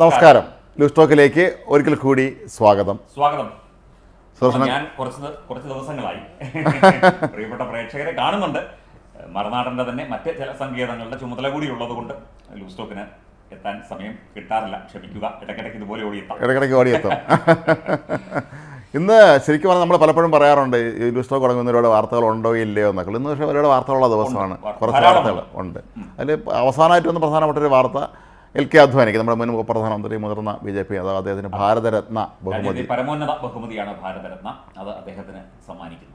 നമസ്കാരം. ലൂസ്റ്റോക്കിലേക്ക് ഒരിക്കൽ കൂടി സ്വാഗതം. സ്വാഗതം. സുദർശന. ഞാൻ കുറച്ച് കുറച്ച് ദിവസങ്ങളായി. പ്രിയപ്പെട്ട പ്രേക്ഷകരെ കാണുന്നുണ്ട്. മറുനാടന്റെ തന്നെ മറ്റ് ചില സങ്കേതങ്ങളുടെ ചുമതല കൂടി ഉള്ളത് കൊണ്ട് ലൂസ്റ്റോക്കിന് സ്റ്റോക്കിന് എത്താൻ സമയം കിട്ടാറില്ല. ക്ഷമിക്കുക. ഇടയ്ക്കിടയ്ക്ക് ഇതുപോലെ ഓടിയെത്താം. ഇടയ്ക്കിടയ്ക്ക് ഓടിയെത്താം. ഇന്ന് ശരിക്കും പറഞ്ഞാൽ നമ്മൾ പലപ്പോഴും പറയാറുണ്ട് ഈ ന്യൂസ് ടോക്ക് തുടങ്ങുന്ന ഒരുപാട് വാർത്തകൾ ഉണ്ടോ ഇല്ലയോ എന്നൊക്കെ. ഇന്ന് പക്ഷേ ഒരുപാട് വാർത്തകളുള്ള ദിവസമാണ്. കുറച്ച് വാർത്തകൾ ഉണ്ട്. അതിൽ അവസാനമായിട്ട് ഒന്ന് പ്രധാനപ്പെട്ട ഒരു വാർത്ത എൽ കെ അദ്വാനിക്ക് നമ്മുടെ മുൻ പ്രധാനമന്ത്രി മുതിർന്ന ബി ജെ പി അഥവാ അദ്ദേഹത്തിന് ഭാരതരത്ന ബഹുമതി. പരമോന്നത ബഹുമതിയാണ് ഭാരതരത്ന. അത് അദ്ദേഹത്തിന് സമ്മാനിക്കുന്നു.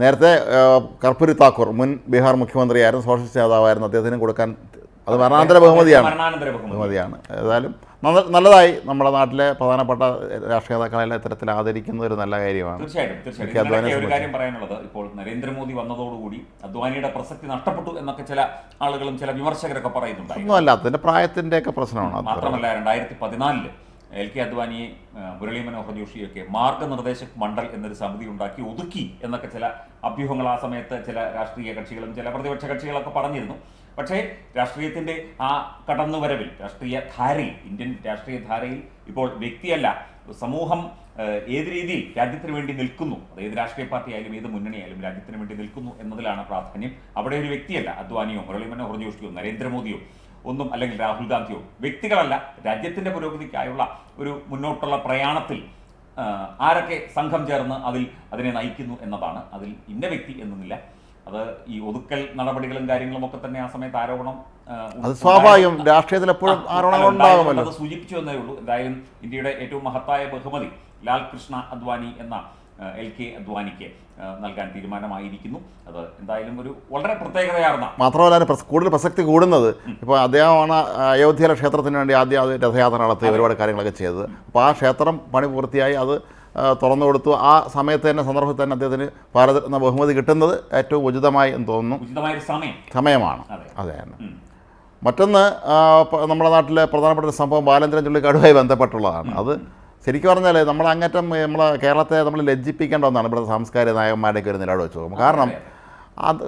നേരത്തെ കർപ്പൂരി താക്കൂർ മുൻ ബീഹാർ മുഖ്യമന്ത്രിയായിരുന്നു സോഷ്യലിസ്റ്റ് നേതാവായിരുന്നു. അദ്ദേഹത്തിന് കൊടുക്കാൻ അത് മരണാന്തര ബഹുമതിയാണ്. ബഹുമതിയാണ്. ഏതായാലും നല്ലതായി നമ്മുടെ നാട്ടിലെ പ്രധാനപ്പെട്ട രാഷ്ട്രീയ നേതാക്കളെല്ലാം ഇത്തരത്തിൽ ആദരിക്കുന്ന ഒരു നല്ല കാര്യമാണ്. തീർച്ചയായിട്ടും തീർച്ചയായിട്ടും. ഒരു കാര്യം പറയാനുള്ളത് ഇപ്പോൾ നരേന്ദ്രമോദി വന്നതോടുകൂടി അദ്വാനിയുടെ പ്രസക്തി നഷ്ടപ്പെട്ടു എന്നൊക്കെ ചില ആളുകളും ചില വിമർശകരൊക്കെ പറയുന്നുണ്ട് ഒന്നുമല്ല അതിന്റെ പ്രായത്തിന്റെയൊക്കെ പ്രശ്നമാണ് മാത്രമല്ല രണ്ടായിരത്തി പതിനാലിൽ എൽ കെ അദ്വാനിയെ മുരളി മനോഹർ ജോഷിയൊക്കെ മാർഗനിർദ്ദേശക് മണ്ഡൽ എന്നൊരു സമിതി ഉണ്ടാക്കി ഒതുക്കി എന്നൊക്കെ ചില അഭ്യൂഹങ്ങൾ ആ സമയത്ത് ചില രാഷ്ട്രീയ കക്ഷികളും ചില പ്രതിപക്ഷ കക്ഷികളൊക്കെ പറഞ്ഞിരുന്നു. പക്ഷേ രാഷ്ട്രീയത്തിന്റെ ആ കടന്നുവരവിൽ രാഷ്ട്രീയ ധാരയിൽ ഇന്ത്യൻ രാഷ്ട്രീയ ധാരയിൽ ഇപ്പോൾ വ്യക്തിയല്ല സമൂഹം ഏത് രീതിയിൽ രാജ്യത്തിന് വേണ്ടി നിൽക്കുന്നു അത് ഏത് രാഷ്ട്രീയ പാർട്ടി ആയാലും ഏത് മുന്നണിയായാലും രാജ്യത്തിന് വേണ്ടി നിൽക്കുന്നു എന്നതിലാണ് പ്രാധാന്യം. അവിടെ ഒരു വ്യക്തിയല്ല അദ്വാനിയോ മുരളി മനോഹർ ജോഷിയോ നരേന്ദ്രമോദിയോ ഒന്നും അല്ലെങ്കിൽ രാഹുൽ ഗാന്ധിയോ വ്യക്തികളല്ല രാജ്യത്തിന്റെ പുരോഗതിക്കായുള്ള ഒരു മുന്നോട്ടുള്ള പ്രയാണത്തിൽ ആരൊക്കെ സംഘം ചേർന്ന് അതിൽ അതിനെ നയിക്കുന്നു എന്നതാണ്. അതിൽ ഇന്ന വ്യക്തി എന്നൊന്നില്ല. അത് ഈ ഒതുക്കൽ നടപടികളും കാര്യങ്ങളും ഒക്കെ തന്നെ ആ സമയത്ത് ആരോപണം അത് സ്വാഭാവികം. രാഷ്ട്രീയത്തിൽ എപ്പോഴും ആ, ആരോപണങ്ങൾ അല്ല, ഉണ്ടായിരുന്നു. ഉണ്ടാകുമല്ലോ അത് സൂചിപ്പിച്ചു എന്നേ ഉള്ളൂ. എന്തായാലും ഇന്ത്യയുടെ ഏറ്റവും മഹത്തായ ബഹുമതി ലാൽ കൃഷ്ണ അദ്വാനി എന്ന എൽ കെ അദ്വാനിക്ക് നൽകാൻ തീരുമാനമായിരിക്കുന്നു. അത് എന്തായാലും ഒരു വളരെ പ്രത്യേകതയാർന്ന മാത്രമല്ല കൂടുതൽ പ്രസക്തി കൂടുന്നത് ഇപ്പോൾ അദ്ദേഹമാണ് അയോധ്യയിലെ ക്ഷേത്രത്തിന് വേണ്ടി ആദ്യം അത് രഥയാത്ര നടത്തി ഒരുപാട് കാര്യങ്ങളൊക്കെ ചെയ്തത്. അപ്പോൾ ആ ക്ഷേത്രം പണി പൂർത്തിയായി. അത് തുറന്നു കൊടുത്തു. ആ സമയത്ത് തന്നെ സന്ദർഭത്തിൽ തന്നെ അദ്ദേഹത്തിന് ഭാരതരത്ന ബഹുമതി കിട്ടുന്നത് ഏറ്റവും ഉചിതമായി എന്ന് തോന്നുന്നു. സമയമാണ്. അതെ. മറ്റൊന്ന് നമ്മുടെ നാട്ടിലെ പ്രധാനപ്പെട്ട ഒരു സംഭവം ബാലേന്ദ്രൻ ചുള്ളിക്കാടുമായി ബന്ധപ്പെട്ടുള്ളതാണ്. അത് ശരിക്കും പറഞ്ഞാൽ നമ്മൾ അങ്ങേറ്റം നമ്മളെ കേരളത്തെ നമ്മൾ ലജ്ജിപ്പിക്കേണ്ട ഒന്നാണ്. ഇവിടെ സാംസ്കാരിക നായകന്മാരുടെയൊക്കെ ഒരു നിലപാട് വെച്ച് നോക്കുമ്പോൾ കാരണം അത്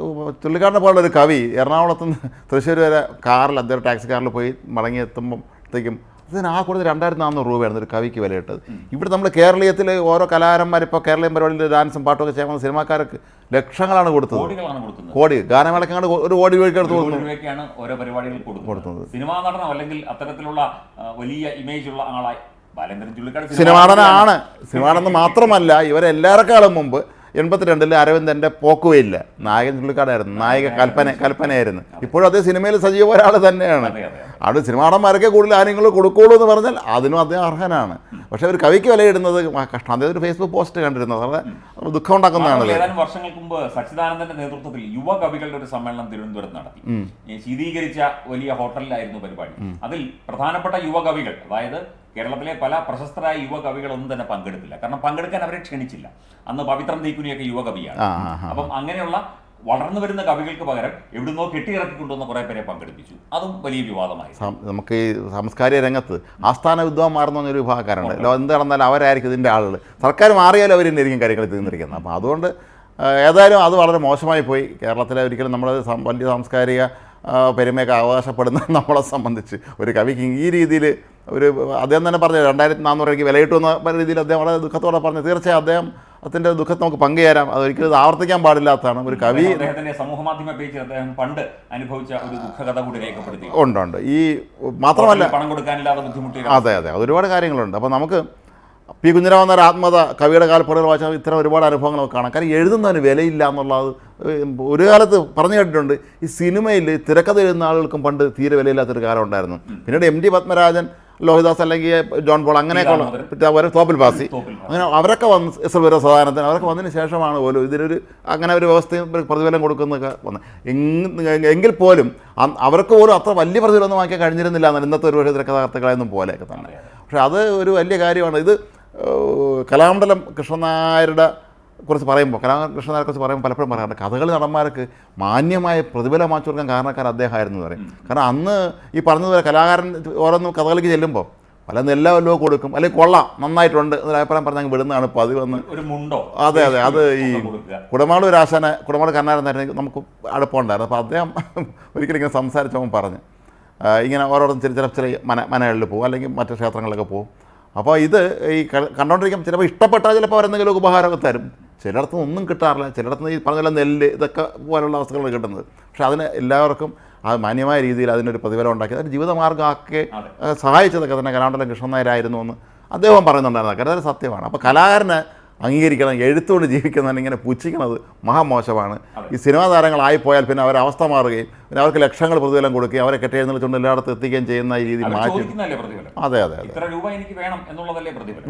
ചുള്ളിക്കാടിനെ പോലുള്ള ഒരു കവി എറണാകുളത്ത് നിന്ന് തൃശ്ശൂർ വരെ കാറിൽ അദ്ദേഹം ടാക്സി കാറിൽ പോയി മടങ്ങി എത്തുമ്പോഴത്തേക്കും ഇതിന് ആ കൂടുതൽ രണ്ടായിരത്തി നാനൂറ് രൂപയാണ് ഒരു കവിക്ക് വിലയിട്ടത്. ഇവിടെ നമ്മൾ കേരളീയത്തിൽ ഓരോ കലാകാരന്മാർ ഇപ്പോൾ കേരളീയം പരിപാടിയിൽ ഡാൻസും പാട്ടൊക്കെ ചെയ്യുന്ന സിനിമാക്കാർക്ക് ലക്ഷങ്ങളാണ് കൊടുത്തത്. കോടികളാണ് കൊടുക്കുന്നത്. കോടി ഗാനമേളക്കാണ് ഒരു കോടി രൂപയ്ക്ക് എടുത്ത് ഒരു കൊടുത്തു കോടി രൂപയ്ക്കാണ് ഓരോ പരിപാടികൾ കൊടുക്കുന്നത്. കൊടുക്കുന്നത്. സിനിമാ നടനോ അല്ലെങ്കിൽ അത്തരത്തിലുള്ള വലിയ ഇമേജ് ഉള്ള ആളായി. ബാലേന്ദ്രൻ ചുള്ളിക്കാട് സിനിമാടനാണ് സിനിമാടെന്ന് മാത്രമല്ല ഇവരെല്ലാവർക്കാളും മുമ്പ് എൺപത്തിരണ്ടിൽ അരവിന്ദന്റെ പോക്കുവയില്ല. നായകൻ ചുള്ളിക്കാടായിരുന്നു. നായിക കൽപ്പന കൽപ്പനയായിരുന്നു. ഇപ്പോഴും അതേ സിനിമയിൽ സജീവ ഒരാൾ തന്നെയാണ്. അതെ അതെ അവിടെ സിനിമാടന്മാരൊക്കെ കൂടുതൽ ആരെങ്കിലും കൊടുക്കുള്ളൂ എന്ന് പറഞ്ഞാൽ അതിനും അദ്ദേഹം അർഹനാണ്. പക്ഷെ ഒരു കവിക്ക് വിലയിടുന്നത് കഷ്ടം. അദ്ദേഹം ഒരു ഫേസ്ബുക്ക് പോസ്റ്റ് കണ്ടിരുന്നത് വളരെ ദുഃഖം ഉണ്ടാക്കുന്നതാണ്. ഏതാനും വർഷങ്ങൾക്ക് മുമ്പ് സച്ചിദാനന്ദന്റെ നേതൃത്വത്തിൽ യുവ കവികളുടെ ഒരു സമ്മേളനം തിരുവനന്തപുരത്ത് നടത്തി. ശീതീകരിച്ച വലിയ ഹോട്ടലിലായിരുന്നു പരിപാടി. അതിൽ പ്രധാനപ്പെട്ട യുവ കവികൾ അതായത് കേരളത്തിലെ പല പ്രശസ്തരായ യുവ കവികളൊന്നും തന്നെ പങ്കെടുത്തില്ല. കാരണം പങ്കെടുക്കാൻ അവരെ ക്ഷണിച്ചില്ല. അന്ന് പവിത്രം തീക്കുനിയൊക്കെ യുവ കവിയാണ് അപ്പം അങ്ങനെയുള്ള വളർന്നു വരുന്ന കവികൾക്ക് പകരം എവിടുന്നോ കെട്ടിയിറക്കി കൊണ്ടുവന്ന കുറെ പേരെ പങ്കെടുപ്പിച്ചു. അതും വലിയ വിവാദമായി. നമുക്ക് ഈ സാംസ്കാരിക രംഗത്ത് ആസ്ഥാന വിദ്വാന്മാർന്ന് പറഞ്ഞൊരു വിഭാഗക്കാരുണ്ട്. എന്ത് നടന്നാലും അവരായിരിക്കും ഇതിന്റെ ആളുകൾ. സർക്കാർ മാറിയാലും അവർ ആയിരിക്കും കാര്യങ്ങൾ തീർന്നിരിക്കുന്നത്. അപ്പോൾ അതുകൊണ്ട് ഏതായാലും അത് വളരെ മോശമായി പോയി. കേരളത്തിലെ ഒരിക്കലും നമ്മൾ വലിയ സാംസ്കാരിക പെരുമയൊക്കെ അവകാശപ്പെടുന്ന നമ്മളെ സംബന്ധിച്ച് ഒരു കവിക്ക് ഈ രീതിയിൽ ഒരു അദ്ദേഹം തന്നെ പറഞ്ഞു രണ്ടായിരത്തി നാനൂറ് രൂപയ്ക്ക് വിലയിട്ടു എന്ന രീതിയിൽ അദ്ദേഹം വളരെ ദുഃഖത്തോടെ പറഞ്ഞു. തീർച്ചയായും അദ്ദേഹം അതിന്റെ ദുഃഖത്തെ നമുക്ക് പങ്കുചേരാം. അതൊരിക്കലും ആവർത്തിക്കാൻ പാടില്ലാത്തതാണ്. ഒരു കവി അദ്ദേഹത്തിന്റെ സമൂഹ മാധ്യമ പേജിൽ അദ്ദേഹം പണ്ട് അനുഭവിച്ച ഒരു ദുഃഖകഥ കൂടി രേഖപ്പെടുത്തി. ഉണ്ട് ഉണ്ട്. ഈ മാത്രമല്ല പണം കൊടുക്കാനില്ലാതെ ബുദ്ധിമുട്ടി അതെ അതെ. ഒരുപാട് കാര്യങ്ങളുണ്ട്. അപ്പോൾ നമുക്ക് പി കുഞ്ഞിരാമൻ എന്നൊരു ആത്മകഥ കവിയുടെ കാൽപ്പടകൾ വായിച്ചാൽ ഇത്തരം ഒരുപാട് അനുഭവങ്ങൾ നമുക്ക് കാണാം. കാരണം എഴുതുന്നതിന് വിലയില്ല എന്നുള്ളത് ഒരു കാലത്ത് പറഞ്ഞു കേട്ടിട്ടുണ്ട്. ഈ സിനിമയിൽ തിരക്കഥ എഴുതുന്ന ആളുകൾക്കും പണ്ട് തീരെ വിലയില്ലാത്തൊരു കാലം ഉണ്ടായിരുന്നു. പിന്നീട് എം ടി പത്മരാജൻ ലോഹിദാസ് അല്ലെങ്കിൽ ജോൺ പോൾ. പിന്നെ അവർ തോപ്പിൽ പാസി. അങ്ങനെ അവരൊക്കെ വന്ന് എസ് എൽ സദാനത്തിന് അവരൊക്കെ വന്നതിന് ശേഷമാണ് പോലും ഇതിനൊരു അങ്ങനെ ഒരു വ്യവസ്ഥയും പ്രതിഫലം കൊടുക്കുന്നൊക്കെ വന്നത്. എങ് എങ്കിൽ പോലും അവർക്ക് പോലും അത്ര വലിയ പ്രതിഫലമൊന്നും വാങ്ങിക്കാൻ കഴിഞ്ഞിരുന്നില്ല എന്നാൽ ഇന്നത്തെ ഒരു പക്ഷേ തിരക്കഥാർത്ഥികളെന്നും പോലെയൊക്കെ തന്നെ. പക്ഷേ അത് ഒരു വലിയ കാര്യമാണ്. ഇത് കലാമണ്ഡലം കൃഷ്ണനായരുടെ കുറിച്ച് പറയുമ്പോൾ കലാകൃഷ്ണനാരെ കുറിച്ച് പറയുമ്പോൾ പലപ്പോഴും പറയാറുണ്ട്. കഥകളി നടന്മാർക്ക് മാന്യമായ പ്രതിഫലം വാങ്ങിച്ചു കൊടുക്കാൻ കാരണക്കാരൻ അദ്ദേഹമായിരുന്നു എന്ന് പറയും. കാരണം അന്ന് ഈ പറഞ്ഞതുപോലെ കലാകാരൻ ഓരോന്നും കഥകളിക്ക് ചെല്ലുമ്പോൾ പല എല്ലാ വല്ലതും കൊടുക്കും. അല്ലെങ്കിൽ കൊള്ളാം നന്നായിട്ടുണ്ട് എന്നൊരു അഭിപ്രായം പറഞ്ഞാൽ വിടുന്നതാണ് പതിവെന്ന് ഒരു മുണ്ടോ? അതെ അതെ. അത് ഈ കുടമാട് ഒരു ആശാന കുടമാട് തന്നെ നമുക്ക് അടുപ്പമുണ്ടായിരുന്നു. അപ്പോൾ അദ്ദേഹം ഒരിക്കലും ഇങ്ങനെ സംസാരിച്ചവൻ പറഞ്ഞു. ഇങ്ങനെ ഓരോരുത്തരും ചില ചില ചെറിയ മന മനകളിൽ പോകും. അല്ലെങ്കിൽ മറ്റു ക്ഷേത്രങ്ങളിലൊക്കെ പോകും. അപ്പോൾ ഇത് ഈ കണ്ടോണ്ടിരിക്കുമ്പോൾ കണ്ടുകൊണ്ടിരിക്കുമ്പോൾ ചിലപ്പോൾ ഇഷ്ടപ്പെട്ടാൽ ചിലപ്പോൾ അവരെന്തെങ്കിലും ഉപഹാരമൊക്കെ തരും. ചിലയിടത്ത് ഒന്നും കിട്ടാറില്ല ചിലയിടത്ത് ഈ പറഞ്ഞ നെല്ല് ഇതൊക്കെ പോലുള്ള അവസ്ഥകളാണ് കിട്ടുന്നത്. പക്ഷേ അതിന് എല്ലാവർക്കും ആ മാന്യമായ രീതിയിൽ അതിനൊരു പ്രതിഫലം ഉണ്ടാക്കി അതിന് ജീവിതമാർഗമാക്കി അതെ. സഹായിച്ചതൊക്കെ തന്നെ കലാമണ്ഡലം കൃഷ്ണൻ നായരായിരുന്നു എന്ന് അദ്ദേഹം പറയുന്നുണ്ടായിരുന്നു. കാരണം അത് സത്യമാണ്. അപ്പോൾ കലാകാരന് അംഗീകരിക്കണം എഴുത്തുകൊണ്ട് ജീവിക്കുന്നതിന് ഇങ്ങനെ പുച്ഛിക്കുന്നത് മഹാമോശമാണ്. ഈ സിനിമാ താരങ്ങളായിപ്പോയാൽ പിന്നെ അവരെ അവസ്ഥ മാറുകയും പിന്നെ അവർക്ക് ലക്ഷങ്ങൾ പ്രതിഫലം കൊടുക്കുകയും അവരെ കെട്ടിയെഴുന്നള്ളിച്ചുകൊണ്ട് എല്ലായിടത്തും എത്തിക്കുകയും ചെയ്യുന്ന ഈ രീതി അവർ മാറ്റി അതെ അതെ അതെ.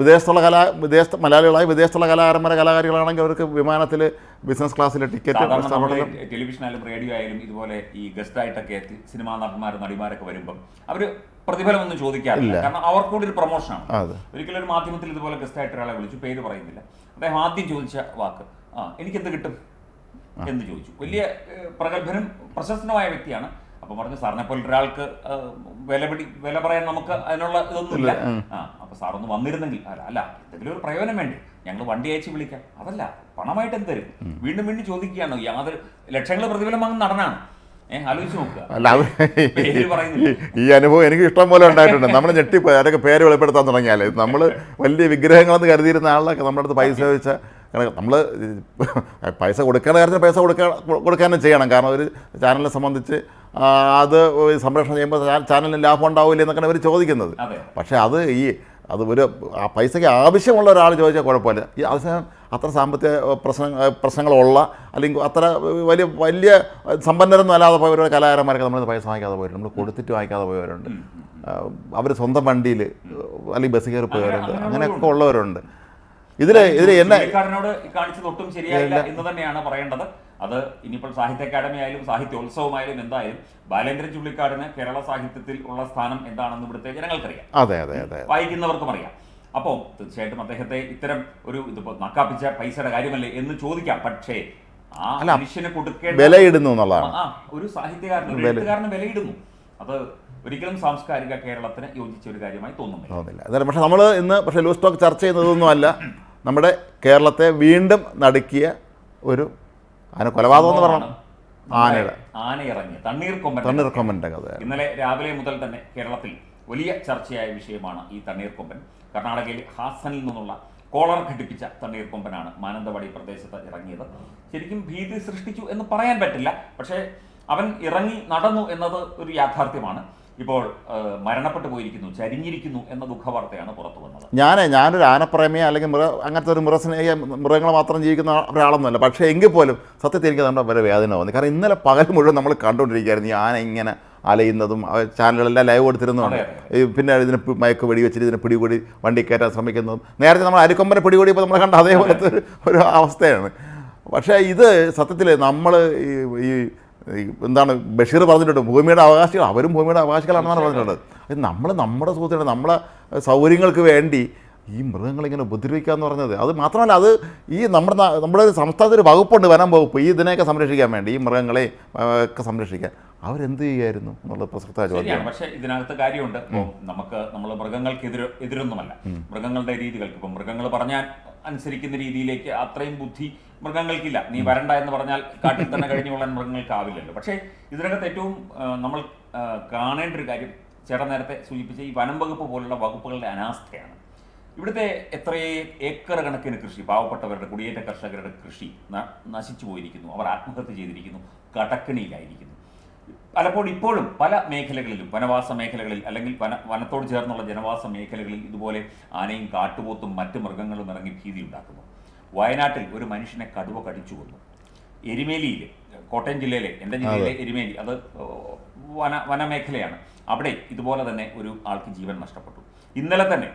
വിദേശത്തുള്ള കലാ വിദേശ മലയാളികളായി വിദേശത്തുള്ള കലാകാരന്മാരെ കലാകാരികളാണെങ്കിൽ അവർക്ക് വിമാനത്തിൽ ബിസിനസ് ക്ലാസ്സിലെ ടിക്കറ്റ് ടെലിവിഷനായാലും നമ്മുടെ ടെലിവിഷൻ ആയാലും റേഡിയോ ആയാലും ഇതുപോലെ ഈ ഗസ്റ്റായിട്ടൊക്കെ സിനിമാ നടന്മാരും നടിമാരൊക്കെ വരുമ്പം അവർ പ്രതിഫലമൊന്നും ചോദിക്കാറില്ല. കാരണം അവർക്കൂടി ഒരു പ്രൊമോഷനാണ് ഒരിക്കലും ഒരു മാധ്യമത്തിൽ ഇതുപോലെ ഗസ്റ്റ് ആയിട്ട് ഒരാളെ വിളിച്ചു പേര് പറയുന്നില്ല. അദ്ദേഹം ആദ്യം ചോദിച്ച വാക്ക് ആ എനിക്കെന്ത് കിട്ടും? എന്ന് ചോദിച്ചു. വലിയ പ്രഗത്ഭനും പ്രശസ്തനുമായ വ്യക്തിയാണ്. അപ്പൊ പറഞ്ഞു സാറിനെ പോലെ ഒരാൾക്ക് വില പിടി വില പറയാൻ നമുക്ക് അതിനുള്ള ഇതൊന്നുമില്ല. ആ അപ്പൊ സാർ ഒന്ന് വന്നിരുന്നെങ്കിൽ അല്ല അല്ല എന്തെങ്കിലും ഒരു പ്രയോജനം വേണ്ടി? ഞങ്ങൾ വണ്ടി അയച്ച് വിളിക്കാം. അതല്ല പണമായിട്ട് എന്ത് തരും? വീണ്ടും വീണ്ടും ചോദിക്കുകയാണോ. യാതൊരു ലക്ഷങ്ങൾ പ്രതിഫലം വാങ്ങുന്ന നടനാണ് അല്ല ഈ അനുഭവം എനിക്ക് ഇഷ്ടം പോലെ ഉണ്ടായിട്ടുണ്ട്. നമ്മൾ ഞെട്ടിപ്പോയി അവരൊക്കെ പേര് വെളിപ്പെടുത്താൻ തുടങ്ങിയാൽ നമ്മൾ വലിയ വിഗ്രഹങ്ങളെന്ന് കരുതിയിരുന്ന ആളിലൊക്കെ നമ്മുടെ അടുത്ത് പൈസ ചോദിച്ച നമ്മൾ പൈസ കൊടുക്കേണ്ട കാര്യത്തിന് പൈസ കൊടുക്കാൻ കൊടുക്കാനും ചെയ്യണം. കാരണം ഒരു ചാനലിനെ സംബന്ധിച്ച് അത് സംരക്ഷണം ചെയ്യുമ്പോൾ ചാനലിന് ലാഭം ഉണ്ടാവില്ല എന്നൊക്കെയാണ് അവർ ചോദിക്കുന്നത്. പക്ഷേ അത് ഈ അത് ഒരു ആ പൈസയ്ക്ക് ആവശ്യമുള്ള ഒരാൾ ചോദിച്ചാൽ കുഴപ്പമില്ല. ഈ അതേസമയം അത്ര സാമ്പത്തിക പ്രശ്ന പ്രശ്നങ്ങളുള്ള അല്ലെങ്കിൽ അത്ര വലിയ വലിയ സമ്പന്നരൊന്നും അല്ലാതെ പോയവരുടെ കലാകാരന്മാരൊക്കെ നമ്മൾ പൈസ വാങ്ങിക്കാതെ പോയിട്ടുണ്ട് നമ്മൾ കൊടുത്തിട്ട് വാങ്ങിക്കാതെ പോയവരുണ്ട്. അവർ സ്വന്തം വണ്ടിയിൽ അല്ലെങ്കിൽ ബസ് കയറി പോയവരുണ്ട്. അങ്ങനെയൊക്കെ ഉള്ളവരുണ്ട്. ഇതിൽ ഇതിൽ എന്നെ കാണിച്ചത് ഒട്ടും ശരിയായില്ല എന്ന് തന്നെയാണ് പറയേണ്ടത്. അത് ഇനിയിപ്പോൾ സാഹിത്യ അക്കാദമി ആയാലും സാഹിത്യോത്സവമായാലും എന്തായാലും ബാലേന്ദ്രൻ ചുള്ളിക്കാടിന് കേരള സാഹിത്യത്തിൽ ഉള്ള സ്ഥാനം എന്താണെന്ന് ഇവിടുത്തെ ജനങ്ങൾക്കറിയാം. അതെ അതെ അതെ വായിക്കുന്നവർക്കും അറിയാം. അപ്പോൾ തീർച്ചയായിട്ടും അദ്ദേഹത്തെ ഇത്തരം ഒരു ഇതിപ്പോ നക്കാപ്പിച്ച പൈസയുടെ കാര്യമല്ലേ എന്ന് ചോദിക്കാം. പക്ഷേ ആ മനുഷ്യന് കൊടുക്കേണ്ട വിലയിടുന്നു എന്നുള്ളതാണ്. ആ ഒരു സാഹിത്യകാരൻ ഒരു എഴുത്തുകാരന് വിലയിടുന്നു. അത് ഒരിക്കലും സാംസ്കാരിക കേരളത്തിന് യോജിച്ച ഒരു കാര്യമായി തോന്നുന്നില്ല. പക്ഷേ നമ്മൾ ഇന്ന് പക്ഷേ ലൂസ് ടോക്ക് ചർച്ച ചെയ്യുന്നതൊന്നുമല്ല നമ്മുടെ കേരളത്തെ വീണ്ടും നടുക്കിയ ഒരു ആന കൊലപാതകം എന്ന് പറഞ്ഞു ആനയുടെ. ആന ഇറങ്ങി തണ്ണീർ കൊമ്പൻ. തണ്ണീർ കൊമ്പന്റെ കഥ. ഇന്നലെ രാവിലെ മുതൽ തന്നെ കേരളത്തിൽ വലിയ ചർച്ചയായ വിഷയമാണ് ഈ തണ്ണീർ കൊമ്പൻ. കർണാടകയിൽ ഹാസനിൽ നിന്നുള്ള കോളർ ഘടിപ്പിച്ച തണ്ണീർ കൊമ്പനാണ് മാനന്തവാടി പ്രദേശത്ത് ഇറങ്ങിയത്. ശരിക്കും ഭീതി സൃഷ്ടിച്ചു എന്ന് പറയാൻ പറ്റില്ല. പക്ഷേ അവൻ ഇറങ്ങി നടന്നു എന്നത് ഒരു യാഥാർത്ഥ്യമാണ്. ഇപ്പോൾ മരണപ്പെട്ടു പോയിരിക്കുന്നു ചരിഞ്ഞിരിക്കുന്നു എന്ന ദുഃഖവാർത്തയാണ് പുറത്തു വന്നത്. ഞാൻ ഞാനൊരു ആനപ്രേമിയ അല്ലെങ്കിൽ മൃഗ അങ്ങനത്തെ ഒരു മൃഗസ്നേഹ മൃഗങ്ങൾ മാത്രം ജീവിക്കുന്ന ഒരാളൊന്നുമല്ല. പക്ഷേ എങ്കിൽ പോലും സത്യത്തിൽ എനിക്ക് നമ്മുടെ വരെ വേദന വന്നു. കാരണം ഇന്നലെ പകൽ മുഴുവൻ നമ്മൾ കണ്ടുകൊണ്ടിരിക്കുകയായിരുന്നു ഈ ആന ഇങ്ങനെ അലയുന്നതും അവ ചാനലുകളെല്ലാം ലൈവ് കൊടുത്തിരുന്നുണ്ട് ഈ പിന്നെ ഇതിന് മയക്ക് വെടി വെച്ചിട്ട് ഇതിനെ പിടികൂടി വണ്ടി കയറ്റാൻ ശ്രമിക്കുന്നതും. നേരത്തെ നമ്മൾ അരിക്കൊമ്പനെ പിടികൂടിയപ്പോൾ നമ്മൾ കണ്ട അതേപോലത്തെ ഒരു അവസ്ഥയാണ്. പക്ഷേ ഇത് സത്യത്തിൽ നമ്മൾ ഈ ഈ എന്താണ് ബഷീർ പറഞ്ഞിട്ടുണ്ട് ഭൂമിയുടെ അവകാശികൾ അവരും ഭൂമിയുടെ അവകാശികളാണെന്നാണ് പറഞ്ഞിട്ടുണ്ട് അത് നമ്മൾ നമ്മുടെ സുഹൃത്തുക്കൾ നമ്മളെ സൗകര്യങ്ങൾക്ക് വേണ്ടി ഈ മൃഗങ്ങളിങ്ങനെ ഉപദ്രവിക്കുക എന്ന് പറഞ്ഞത്. അത് മാത്രമല്ല അത് ഈ നമ്മുടെ നമ്മുടെ ഒരു സംസ്ഥാനത്ത് ഒരു വകുപ്പുണ്ട് വനം വകുപ്പ്. ഈ ഇതിനെയൊക്കെ സംരക്ഷിക്കാൻ വേണ്ടി ഈ മൃഗങ്ങളെ ഒക്കെ സംരക്ഷിക്കാൻ. അവരെന്ത് ചെയ്യായിരുന്നു എന്നുള്ളത് പ്രസക്ത ചോദ്യം. പക്ഷെ ഇതിനകത്ത് കാര്യമുണ്ട്. നമുക്ക് നമ്മൾ മൃഗങ്ങൾക്ക് എതിര് എതിരൊന്നുമല്ല മൃഗങ്ങളുടെ രീതികൾക്ക്. ഇപ്പം മൃഗങ്ങൾ പറഞ്ഞാൽ അനുസരിക്കുന്ന രീതിയിലേക്ക് അത്രയും ബുദ്ധി മൃഗങ്ങൾക്കില്ല. നീ വരണ്ട എന്ന് പറഞ്ഞാൽ കാട്ടിൽ തന്നെ കഴിഞ്ഞു കൊള്ളാൻ മൃഗങ്ങൾക്കാവില്ലല്ലോ പക്ഷേ ഇതിനകത്ത് ഏറ്റവും നമ്മൾ കാണേണ്ട ഒരു കാര്യം ചേട്ടൻ നേരത്തെ സൂചിപ്പിച്ച ഈ വനം വകുപ്പ് പോലുള്ള വകുപ്പുകളുടെ അനാസ്ഥയാണ്. ഇവിടുത്തെ എത്രയേ ഏക്കർ കണക്കിന് കൃഷി പാവപ്പെട്ടവരുടെ കുടിയേറ്റ കർഷകരുടെ കൃഷി നശിച്ചു പോയിരിക്കുന്നു. അവർ ആത്മഹത്യ ചെയ്തിരിക്കുന്നു കടക്കിണിയിലായിരിക്കുന്നു. പലപ്പോഴും ഇപ്പോഴും പല മേഖലകളിലും വനവാസ മേഖലകളിൽ അല്ലെങ്കിൽ വന വനത്തോട് ചേർന്നുള്ള ജനവാസ മേഖലകളിൽ ഇതുപോലെ ആനയും കാട്ടുപോത്തും മറ്റ് മൃഗങ്ങളും ഇറങ്ങി ഭീതി ഉണ്ടാക്കുന്നു വയനാട്ടിൽ ഒരു മനുഷ്യനെ കടുവ കടിച്ചു കൊന്നു. എരുമേലിയിൽ കോട്ടയം ജില്ലയിലെ എന്റെ ജില്ലയിലെ എരുമേലി അത് വന വനമേഖലയാണ്. അവിടെ ഇതുപോലെ തന്നെ ഒരു ആൾക്ക് ജീവൻ നഷ്ടപ്പെട്ടു. ഇന്നലെ തന്നെ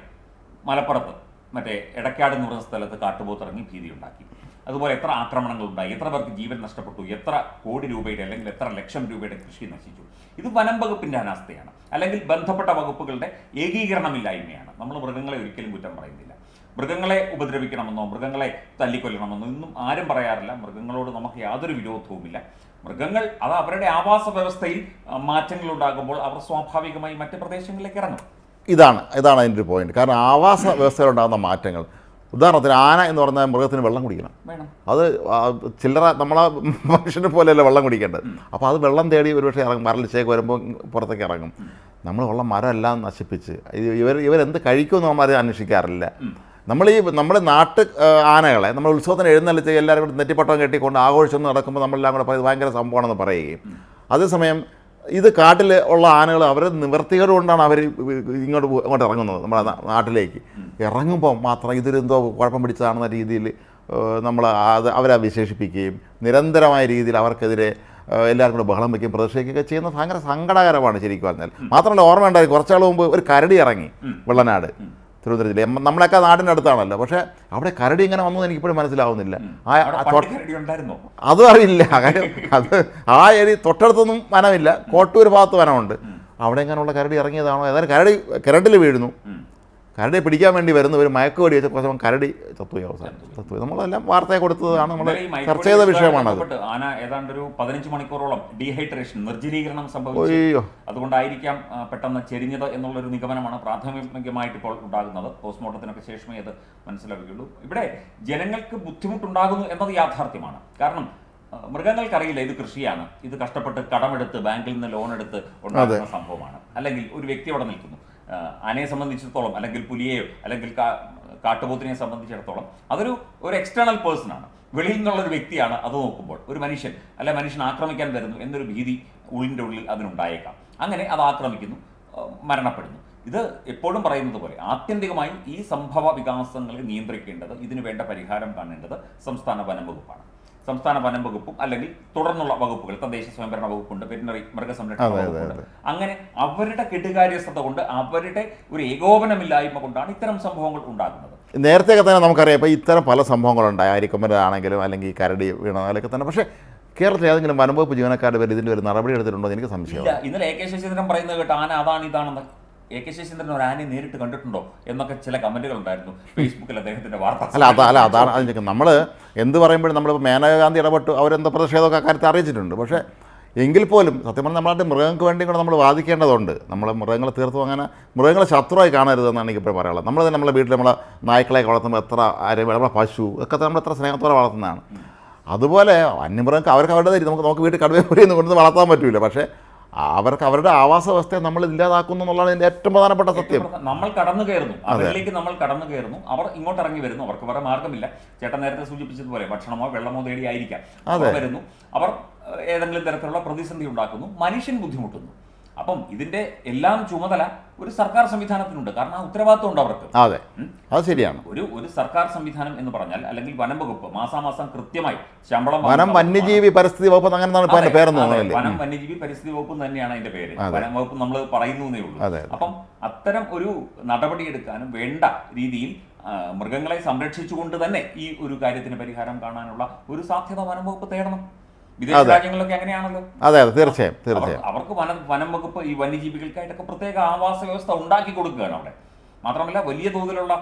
മലപ്പുറത്ത് മറ്റേ എടക്കാട് എന്ന് പറഞ്ഞ സ്ഥലത്ത് കാട്ടുപോത്തിറങ്ങി ഭീതി ഉണ്ടാക്കി അതുപോലെ എത്ര ആക്രമണങ്ങൾ ഉണ്ടായി എത്ര പേർക്ക് ജീവൻ നഷ്ടപ്പെട്ടു എത്ര കോടി രൂപയുടെ അല്ലെങ്കിൽ എത്ര ലക്ഷം രൂപയുടെ കൃഷി നശിച്ചു. ഇത് വനം വകുപ്പിന്റെ അനാസ്ഥയാണ്. അല്ലെങ്കിൽ ബന്ധപ്പെട്ട വകുപ്പുകളുടെ ഏകീകരണമില്ലായ്മയാണ്. നമ്മൾ മൃഗങ്ങളെ ഒരിക്കലും കുറ്റം പറയുന്നില്ല. മൃഗങ്ങളെ ഉപദ്രവിക്കണമെന്നോ മൃഗങ്ങളെ തല്ലിക്കൊല്ലണമെന്നോ ഇന്നും ആരും പറയാറില്ല. മൃഗങ്ങളോട് നമുക്ക് യാതൊരു വിരോധവുമില്ല. മൃഗങ്ങൾ അത് അവരുടെ ആവാസ വ്യവസ്ഥയിൽ മാറ്റങ്ങൾ ഉണ്ടാകുമ്പോൾ അവർ സ്വാഭാവികമായി മറ്റ് പ്രദേശങ്ങളിലേക്ക് ഇറങ്ങും. ഇതാണ് ഇതാണ് അതിന്റെ ഒരു പോയിന്റ് കാരണം ആവാസ വ്യവസ്ഥയിലുണ്ടാകുന്ന മാറ്റങ്ങൾ. ഉദാഹരണത്തിന് ആന എന്ന് പറഞ്ഞാൽ മൃഗത്തിന് വെള്ളം കുടിക്കണം. അത് ചില്ലറ നമ്മളെ മനുഷ്യനെ പോലെയല്ല വെള്ളം കുടിക്കേണ്ടത്. അപ്പോൾ അത് വെള്ളം തേടി ഒരുപക്ഷെ ഇറങ്ങും. മരളിച്ചേക്ക് വരുമ്പോൾ പുറത്തേക്ക് ഇറങ്ങും. നമ്മൾ ഉള്ള മരം എല്ലാം നശിപ്പിച്ച് ഇവർ ഇവരെന്ത് കഴിക്കുമെന്ന് നമ്മൾ അന്വേഷിക്കാറില്ല. നമ്മൾ ഈ നമ്മുടെ നാട്ട് ആനകളെ നമ്മൾ ഉത്സവത്തിന് എഴുന്നള്ളിച്ച് എല്ലാവരും കൂടെ നെറ്റിപ്പട്ടം കെട്ടിക്കൊണ്ട് ആഘോഷം നടക്കുമ്പോൾ നമ്മളെല്ലാം കൂടെ ഇത് ഭയങ്കര സംഭവമാണെന്ന് പറയുകയും. അതേസമയം ഇത് കാട്ടിൽ ഉള്ള ആനകൾ അവർ നിവർത്തികേട് കൊണ്ടാണ് അവർ ഇങ്ങോട്ട് ഇങ്ങോട്ട് ഇറങ്ങുന്നത് നമ്മുടെ നാട്ടിലേക്ക്. ഇറങ്ങുമ്പോൾ മാത്രം ഇതൊരെന്തോ കുഴപ്പം പിടിച്ചതാണെന്ന രീതിയിൽ നമ്മൾ അത് അവരെ വിശേഷിപ്പിക്കുകയും നിരന്തരമായ രീതിയിൽ അവർക്കെതിരെ എല്ലാവരും കൂടെ ബഹളം വയ്ക്കുകയും പ്രതിഷേധിക്കുകയൊക്കെ ചെയ്യുന്നത് ഭയങ്കര സങ്കടകരമാണ് ശരിക്കും പറഞ്ഞാൽ. മാത്രമല്ല ഓർമ്മ ഉണ്ടായി കുറച്ചാൾ മുമ്പ് ഒരു കരടി ഇറങ്ങി വെള്ളനാട്. തിരുവനന്തപുരം ജില്ല നമ്മളൊക്കെ നാടിന്റെ അടുത്താണല്ലോ. പക്ഷേ അവിടെ കരടി ഇങ്ങനെ വന്നത് എനിക്കിപ്പോഴും മനസ്സിലാവുന്നില്ല. ആ അത് അറിയില്ല. അത് ആ ഏരി തൊട്ടടുത്തൊന്നും വനമില്ല. കോട്ടൂർ ഭാഗത്ത് വനമുണ്ട്. അവിടെ ഇങ്ങനെയുള്ള കരടി ഇറങ്ങിയതാണോ? ഏതായാലും കരടി കരടിൽ വീഴുന്നു. ഉം. കരടിയെ പിടിക്കാൻ വേണ്ടി വരുന്ന ഒരു മയക്കുവടി വെച്ച കുറച്ച് കരടി തത്വ അവസാനം. തത്വ നമ്മളെല്ലാം വാർത്തയെ കൊടുത്തതാണ്. നമ്മൾ ചർച്ച ചെയ്ത വിഷയമാണ് ആന ഏതാണ്ട് ഒരു പതിനഞ്ച് മണിക്കൂറോളം ഡീഹൈഡ്രേഷൻ നിർജലീകരണം സംഭവിച്ചു. അതുകൊണ്ടായിരിക്കാം പെട്ടെന്ന് ചെരിഞ്ഞത് എന്നുള്ളൊരു നിഗമനമാണ് പ്രാഥമികമായിട്ട് ഇപ്പോൾ ഉണ്ടാകുന്നത്. പോസ്റ്റ്മോർട്ടത്തിനൊക്കെ ശേഷമേ അത് മനസ്സിലാവുകയുള്ളൂ. ഇവിടെ ജനങ്ങൾക്ക് ബുദ്ധിമുട്ടുണ്ടാകുന്നു എന്നത് യാഥാർത്ഥ്യമാണ്. കാരണം മൃഗങ്ങൾക്കറിയില്ല ഇത് കൃഷിയാണ്. ഇത് കഷ്ടപ്പെട്ട് കടമെടുത്ത് ബാങ്കിൽ നിന്ന് ലോൺ എടുത്ത് ഉണ്ടാകുന്ന സംഭവമാണ്. അല്ലെങ്കിൽ ഒരു വ്യക്തി അവിടെ നിൽക്കുന്നു. ആനയെ സംബന്ധിച്ചിടത്തോളം അല്ലെങ്കിൽ പുലിയെയോ അല്ലെങ്കിൽ കാട്ടുപോത്തിനെ സംബന്ധിച്ചിടത്തോളം അതൊരു ഒരു എക്സ്റ്റേണൽ പേഴ്സൺ ആണ്. വെളിയിൽ നിന്നുള്ള ഒരു വ്യക്തിയാണ് അത് നോക്കുമ്പോൾ. ഒരു മനുഷ്യൻ അല്ലെ മനുഷ്യൻ ആക്രമിക്കാൻ വരുന്നു എന്നൊരു ഭീതി ഉള്ളിന്റെ ഉള്ളിൽ അതിനുണ്ടായേക്കാം. അങ്ങനെ അത് ആക്രമിക്കുന്നു മരണപ്പെടുന്നു. ഇത് എപ്പോഴും പറയുന്നത് പോലെ ആത്യന്തികമായി ഈ സംഭവ വികാസങ്ങളെ നിയന്ത്രിക്കേണ്ടത് ഇതിനു വേണ്ട പരിഹാരം കാണേണ്ടത് സംസ്ഥാന വനം വകുപ്പാണ് സംസ്ഥാന വനം വകുപ്പും അല്ലെങ്കിൽ തുടർന്നുള്ള വകുപ്പുകൾ തദ്ദേശ സ്വയംഭരണ വകുപ്പുണ്ട് വെറ്റിനറി മൃഗസംരക്ഷണ വകുപ്പുണ്ട്. അങ്ങനെ അവരുടെ കെട്ടുകാര്യസ്ഥത കൊണ്ട് അവരുടെ ഒരു ഏകോപനമില്ലായ്മ കൊണ്ടാണ് ഇത്തരം സംഭവങ്ങൾ ഉണ്ടാകുന്നത്. നേരത്തെയൊക്കെ തന്നെ നമുക്കറിയാം ഇപ്പോൾ ഇത്തരം പല സംഭവങ്ങളുണ്ടായി. അരിക്കൊമ്പനാണെങ്കിലും അല്ലെങ്കിൽ കരടി വീണാലൊക്കെ തന്നെ. പക്ഷേ കേരളത്തിൽ ഏതെങ്കിലും വനംവകുപ്പ് ജീവനക്കാരുടെ പേര് ഇതിന്റെ ഒരു നടപടി എടുത്തിട്ടുണ്ടോ എന്ന് എനിക്ക് സംശയമാണ്. ഇന്നലെ എ കെ ശശീന്ദ്രൻ പറയുന്നത് കേട്ട് ആന അതാണ് ഇതാണെന്ന് എ കെ ശശീന്ദ്രൻ ഒരു ആനയെ നേരിട്ട് കണ്ടിട്ടുണ്ടോ എന്നൊക്കെ ചില കമന്റുകൾ ഉണ്ടായിരുന്നു ഫേസ്ബുക്കിൽ അദ്ദേഹത്തിന്റെ വാർത്ത അല്ല അതാ അല്ല അതാണ് അതിന് നമ്മൾ എന്ത് പറയുമ്പോഴും നമ്മളിപ്പോൾ മേനകാന്തി ഇടപെട്ടു അവരെന്താ പ്രതിഷേധമൊക്കെ കാര്യത്തിൽ അറിയിച്ചിട്ടുണ്ട്. പക്ഷേ എങ്കിൽ പോലും സത്യം പറഞ്ഞാൽ നമ്മളായിട്ട് മൃഗങ്ങൾക്ക് വേണ്ടി കൂടെ നമ്മൾ വാദിക്കേണ്ടതുണ്ട്. നമ്മൾ മൃഗങ്ങളെ തീർത്തും അങ്ങനെ മൃഗങ്ങളെ ശത്രുവായി കാണരുതെന്നാണ് എനിക്ക് ഇപ്പോൾ പറയാനുള്ളത്. നമ്മൾ തന്നെ നമ്മളെ വീട്ടിൽ നമ്മളെ നായ്ക്കളെ വളർത്തുമ്പോൾ എത്ര ആരും നമ്മളെ പശു ഒക്കെ നമ്മൾ എത്ര സ്നേഹത്തോടെ വളർത്തുന്നതാണ്. അതുപോലെ വന്യമൃഗങ്ങൾക്ക് അവർക്ക് അവരുടെ നമുക്ക് നമുക്ക് വീട്ടിൽ കടുവയെ പുരിയൊന്നും കൊണ്ടു വളർത്താൻ പറ്റില്ല പക്ഷേ അവർക്ക് അവരുടെ ആവാസ വ്യവസ്ഥയെ നമ്മൾ ഇല്ലാതാക്കുന്നു എന്നുള്ളതാണ് ഇതിന്റെ ഏറ്റവും പ്രധാനപ്പെട്ട സത്യം. നമ്മൾ കടന്നു കയറുന്നു. അവരിലേക്ക് നമ്മൾ കടന്നു കയറുന്നു. അവർ ഇങ്ങോട്ട് ഇറങ്ങി വരുന്നു. അവർക്ക് വേറെ മാർഗമില്ല ചേട്ടൻ നേരത്തെ സൂചിപ്പിച്ചതുപോലെ ഭക്ഷണമോ വെള്ളമോ തേടി ആയിരിക്കാം. അവർ വരുന്നു. അവർ ഏതെങ്കിലും തരത്തിലുള്ള പ്രതിസന്ധി ഉണ്ടാക്കുന്നു. മനുഷ്യൻ ബുദ്ധിമുട്ടുന്നു. അപ്പം ഇതിന്റെ എല്ലാം ചുമതല ഒരു സർക്കാർ സംവിധാനത്തിനുണ്ട്. കാരണം ആ ഉത്തരവാദിത്വം ഉണ്ട് അവർക്ക്. അതെ. അത് ശരിയാണ്. ഒരു ഒരു സർക്കാർ സംവിധാനം എന്ന് പറഞ്ഞാൽ അല്ലെങ്കിൽ വനം വകുപ്പ് മാസാമാസം കൃത്യമായി ശമ്പളം വനം വന്യജീവി പരിസ്ഥിതി വകുപ്പ് അങ്ങനെ പേരെന്ന് വനം വന്യജീവി പരിസ്ഥിതി വകുപ്പ് തന്നെയാണ് അതിന്റെ പേര്. വനം വകുപ്പ് നമ്മൾ പറയുന്നേ ഉള്ളൂ. അപ്പം അത്തരം ഒരു നടപടിയെടുക്കാനും വേണ്ട രീതിയിൽ മൃഗങ്ങളെ സംരക്ഷിച്ചുകൊണ്ട് തന്നെ ഈ ഒരു കാര്യത്തിന് പരിഹാരം കാണാനുള്ള ഒരു സാധ്യത വനം വകുപ്പ് തേടണം. വിദേശ രാജ്യങ്ങളിലൊക്കെ അങ്ങനെയാണല്ലോ. അതെ അതെ തീർച്ചയായും തീർച്ചയായും. അവർക്ക് വനം വനം വകുപ്പ് ഈ വന്യജീവികൾക്കായിട്ടൊക്കെ പ്രത്യേക ആവാസ വ്യവസ്ഥ ഉണ്ടാക്കി കൊടുക്കുകയാണ് അവിടെ. മാത്രമല്ല വലിയ തോതിലുള്ള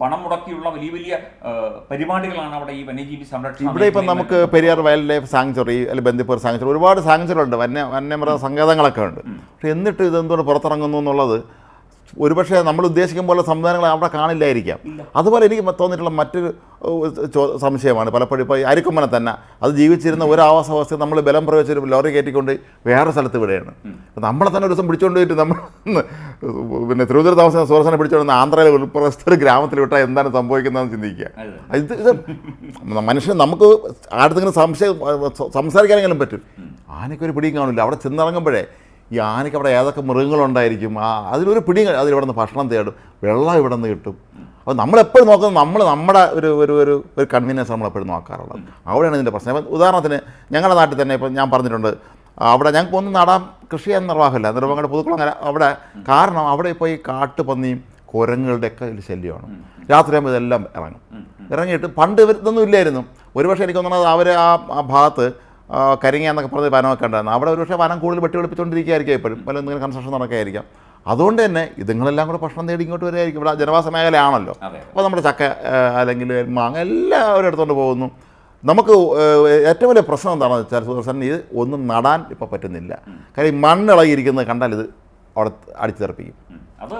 പണം മുടക്കിയുള്ള വലിയ വലിയ പരിപാടികളാണ് അവിടെ ഈ വന്യജീവി സംരക്ഷണം ഇവിടെ ഇപ്പം നമുക്ക് പെരിയാർ വൈൽഡ് ലൈഫ് സാങ്ച്വറി അല്ലെങ്കിൽ ബന്ദിപ്പൂർ സാങ്ച്വറി ഒരുപാട് സാങ്ച്വറി ഉണ്ട് വന്യ വന്യമൃഗ സങ്കേതങ്ങളൊക്കെ ഉണ്ട്. പക്ഷെ എന്നിട്ട് ഇത് എന്തുകൊണ്ട് പുറത്തിറങ്ങുന്നു എന്നുള്ളത് ഒരുപക്ഷെ നമ്മൾ ഉദ്ദേശിക്കും പോലെ സംവിധാനങ്ങൾ അവിടെ കാണില്ലായിരിക്കാം. അതുപോലെ എനിക്ക് തോന്നിയിട്ടുള്ള മറ്റൊരു സംശയമാണ്. പലപ്പോഴും ഇപ്പോൾ ഈ അരിക്കൊമ്പനെ തന്നെ അത് ജീവിച്ചിരുന്ന ഒരു ആവാസ അവസ്ഥ നമ്മൾ ബലം പ്രയോഗിച്ച് ലോറി കയറ്റിക്കൊണ്ട് വേറെ സ്ഥലത്ത് വിടുകയാണ്. നമ്മളെ തന്നെ ഒരു ദിവസം പിടിച്ചുകൊണ്ട് പോയിട്ട് നമ്മൾ പിന്നെ തിരുവനന്തപുരം താമസിക്കുന്ന സുഹൃത്തിനെ പിടിച്ചുകൊണ്ട് ആന്ധ്രയിലെ ഉൾപ്രദേശത്തെ ഒരു ഗ്രാമത്തിൽ വിട്ടാൽ എന്താണ് സംഭവിക്കുന്നതെന്ന് ചിന്തിക്കുക. ഇത് ഇത് മനുഷ്യൻ നമുക്ക് ആടുത്തെങ്കിലും സംശയം സംസാരിക്കാനെങ്കിലും പറ്റും. ആനയ്ക്കൊരു പിടിയും കാണില്ല. അവിടെ ചെന്നിറങ്ങുമ്പോഴേ ഈ ആനയ്ക്ക് അവിടെ ഏതൊക്കെ മൃഗങ്ങളുണ്ടായിരിക്കും? ആ അതിലൊരു പിടി അതിലിവിടെ നിന്ന് ഭക്ഷണം തേടും. വെള്ളം ഇവിടെ നിന്ന് കിട്ടും. അപ്പോൾ നമ്മളെപ്പോഴും നോക്കുന്നത് നമ്മൾ നമ്മുടെ ഒരു ഒരു ഒരു ഒരു കൺവീനിയൻസ് നമ്മളെപ്പോഴും നോക്കാറുള്ളത്. അവിടെയാണ് ഇതിന്റെ പ്രശ്നം. അപ്പം ഉദാഹരണത്തിന് ഞങ്ങളുടെ നാട്ടിൽ തന്നെ ഇപ്പം ഞാൻ പറഞ്ഞിട്ടുണ്ട് അവിടെ ഞങ്ങൾക്ക് ഒന്നും നടാൻ കൃഷി ചെയ്യാൻ നിർവാഹമില്ല. നിർവാഹങ്ങളുടെ പുതുക്കുളങ്ങര അവിടെ കാരണം അവിടെ ഇപ്പോൾ ഈ കാട്ടുപന്നിയും കുരങ്ങുകളുടെയൊക്കെ ഒരു ശല്യമാണ്. രാത്രിയാകുമ്പോൾ ഇതെല്ലാം ഇറങ്ങും. ഇറങ്ങിയിട്ട് പണ്ട് ഇവർ ഇതൊന്നും ഇല്ലായിരുന്നു. ഒരുപക്ഷെ എനിക്ക് തോന്നുന്നത് അവർ ആ ആ ഭാഗത്ത് ആ, കരിങ്ങ എന്നൊക്കെ പറഞ്ഞ് വനമൊക്കെ ഉണ്ടായിരുന്നു. അവിടെ ഒരുപക്ഷെ വനം കൂടുതൽ വെട്ടി വെളുപ്പിച്ചുകൊണ്ടിരിക്കുകയായിരിക്കും ഇപ്പോഴും പല എന്തെങ്കിലും കൺസ്ട്രക്ഷൻ നടക്കുകയായിരിക്കാം. അതുകൊണ്ട് തന്നെ ഇതുങ്ങളെല്ലാം കൂടെ ഭക്ഷണം തേടി ഇങ്ങോട്ട് വരികയായിരിക്കും. ഇവിടെ ജനവാസ മേഖലയാണല്ലോ. അപ്പോൾ നമ്മുടെ ചക്ക അല്ലെങ്കിൽ മാങ്ങ എല്ലാവരും എടുത്തുകൊണ്ട് പോകുന്നു. നമുക്ക് ഏറ്റവും വലിയ പ്രശ്നം എന്താണെന്ന് വെച്ചാൽ സുദർശൻ ഇത് ഒന്നും നടാൻ ഇപ്പോൾ പറ്റുന്നില്ല. കാര്യം മണ്ണിളകിയിരിക്കുന്നത് കണ്ടാൽ ഇത് അവിടെ ഉം. അത്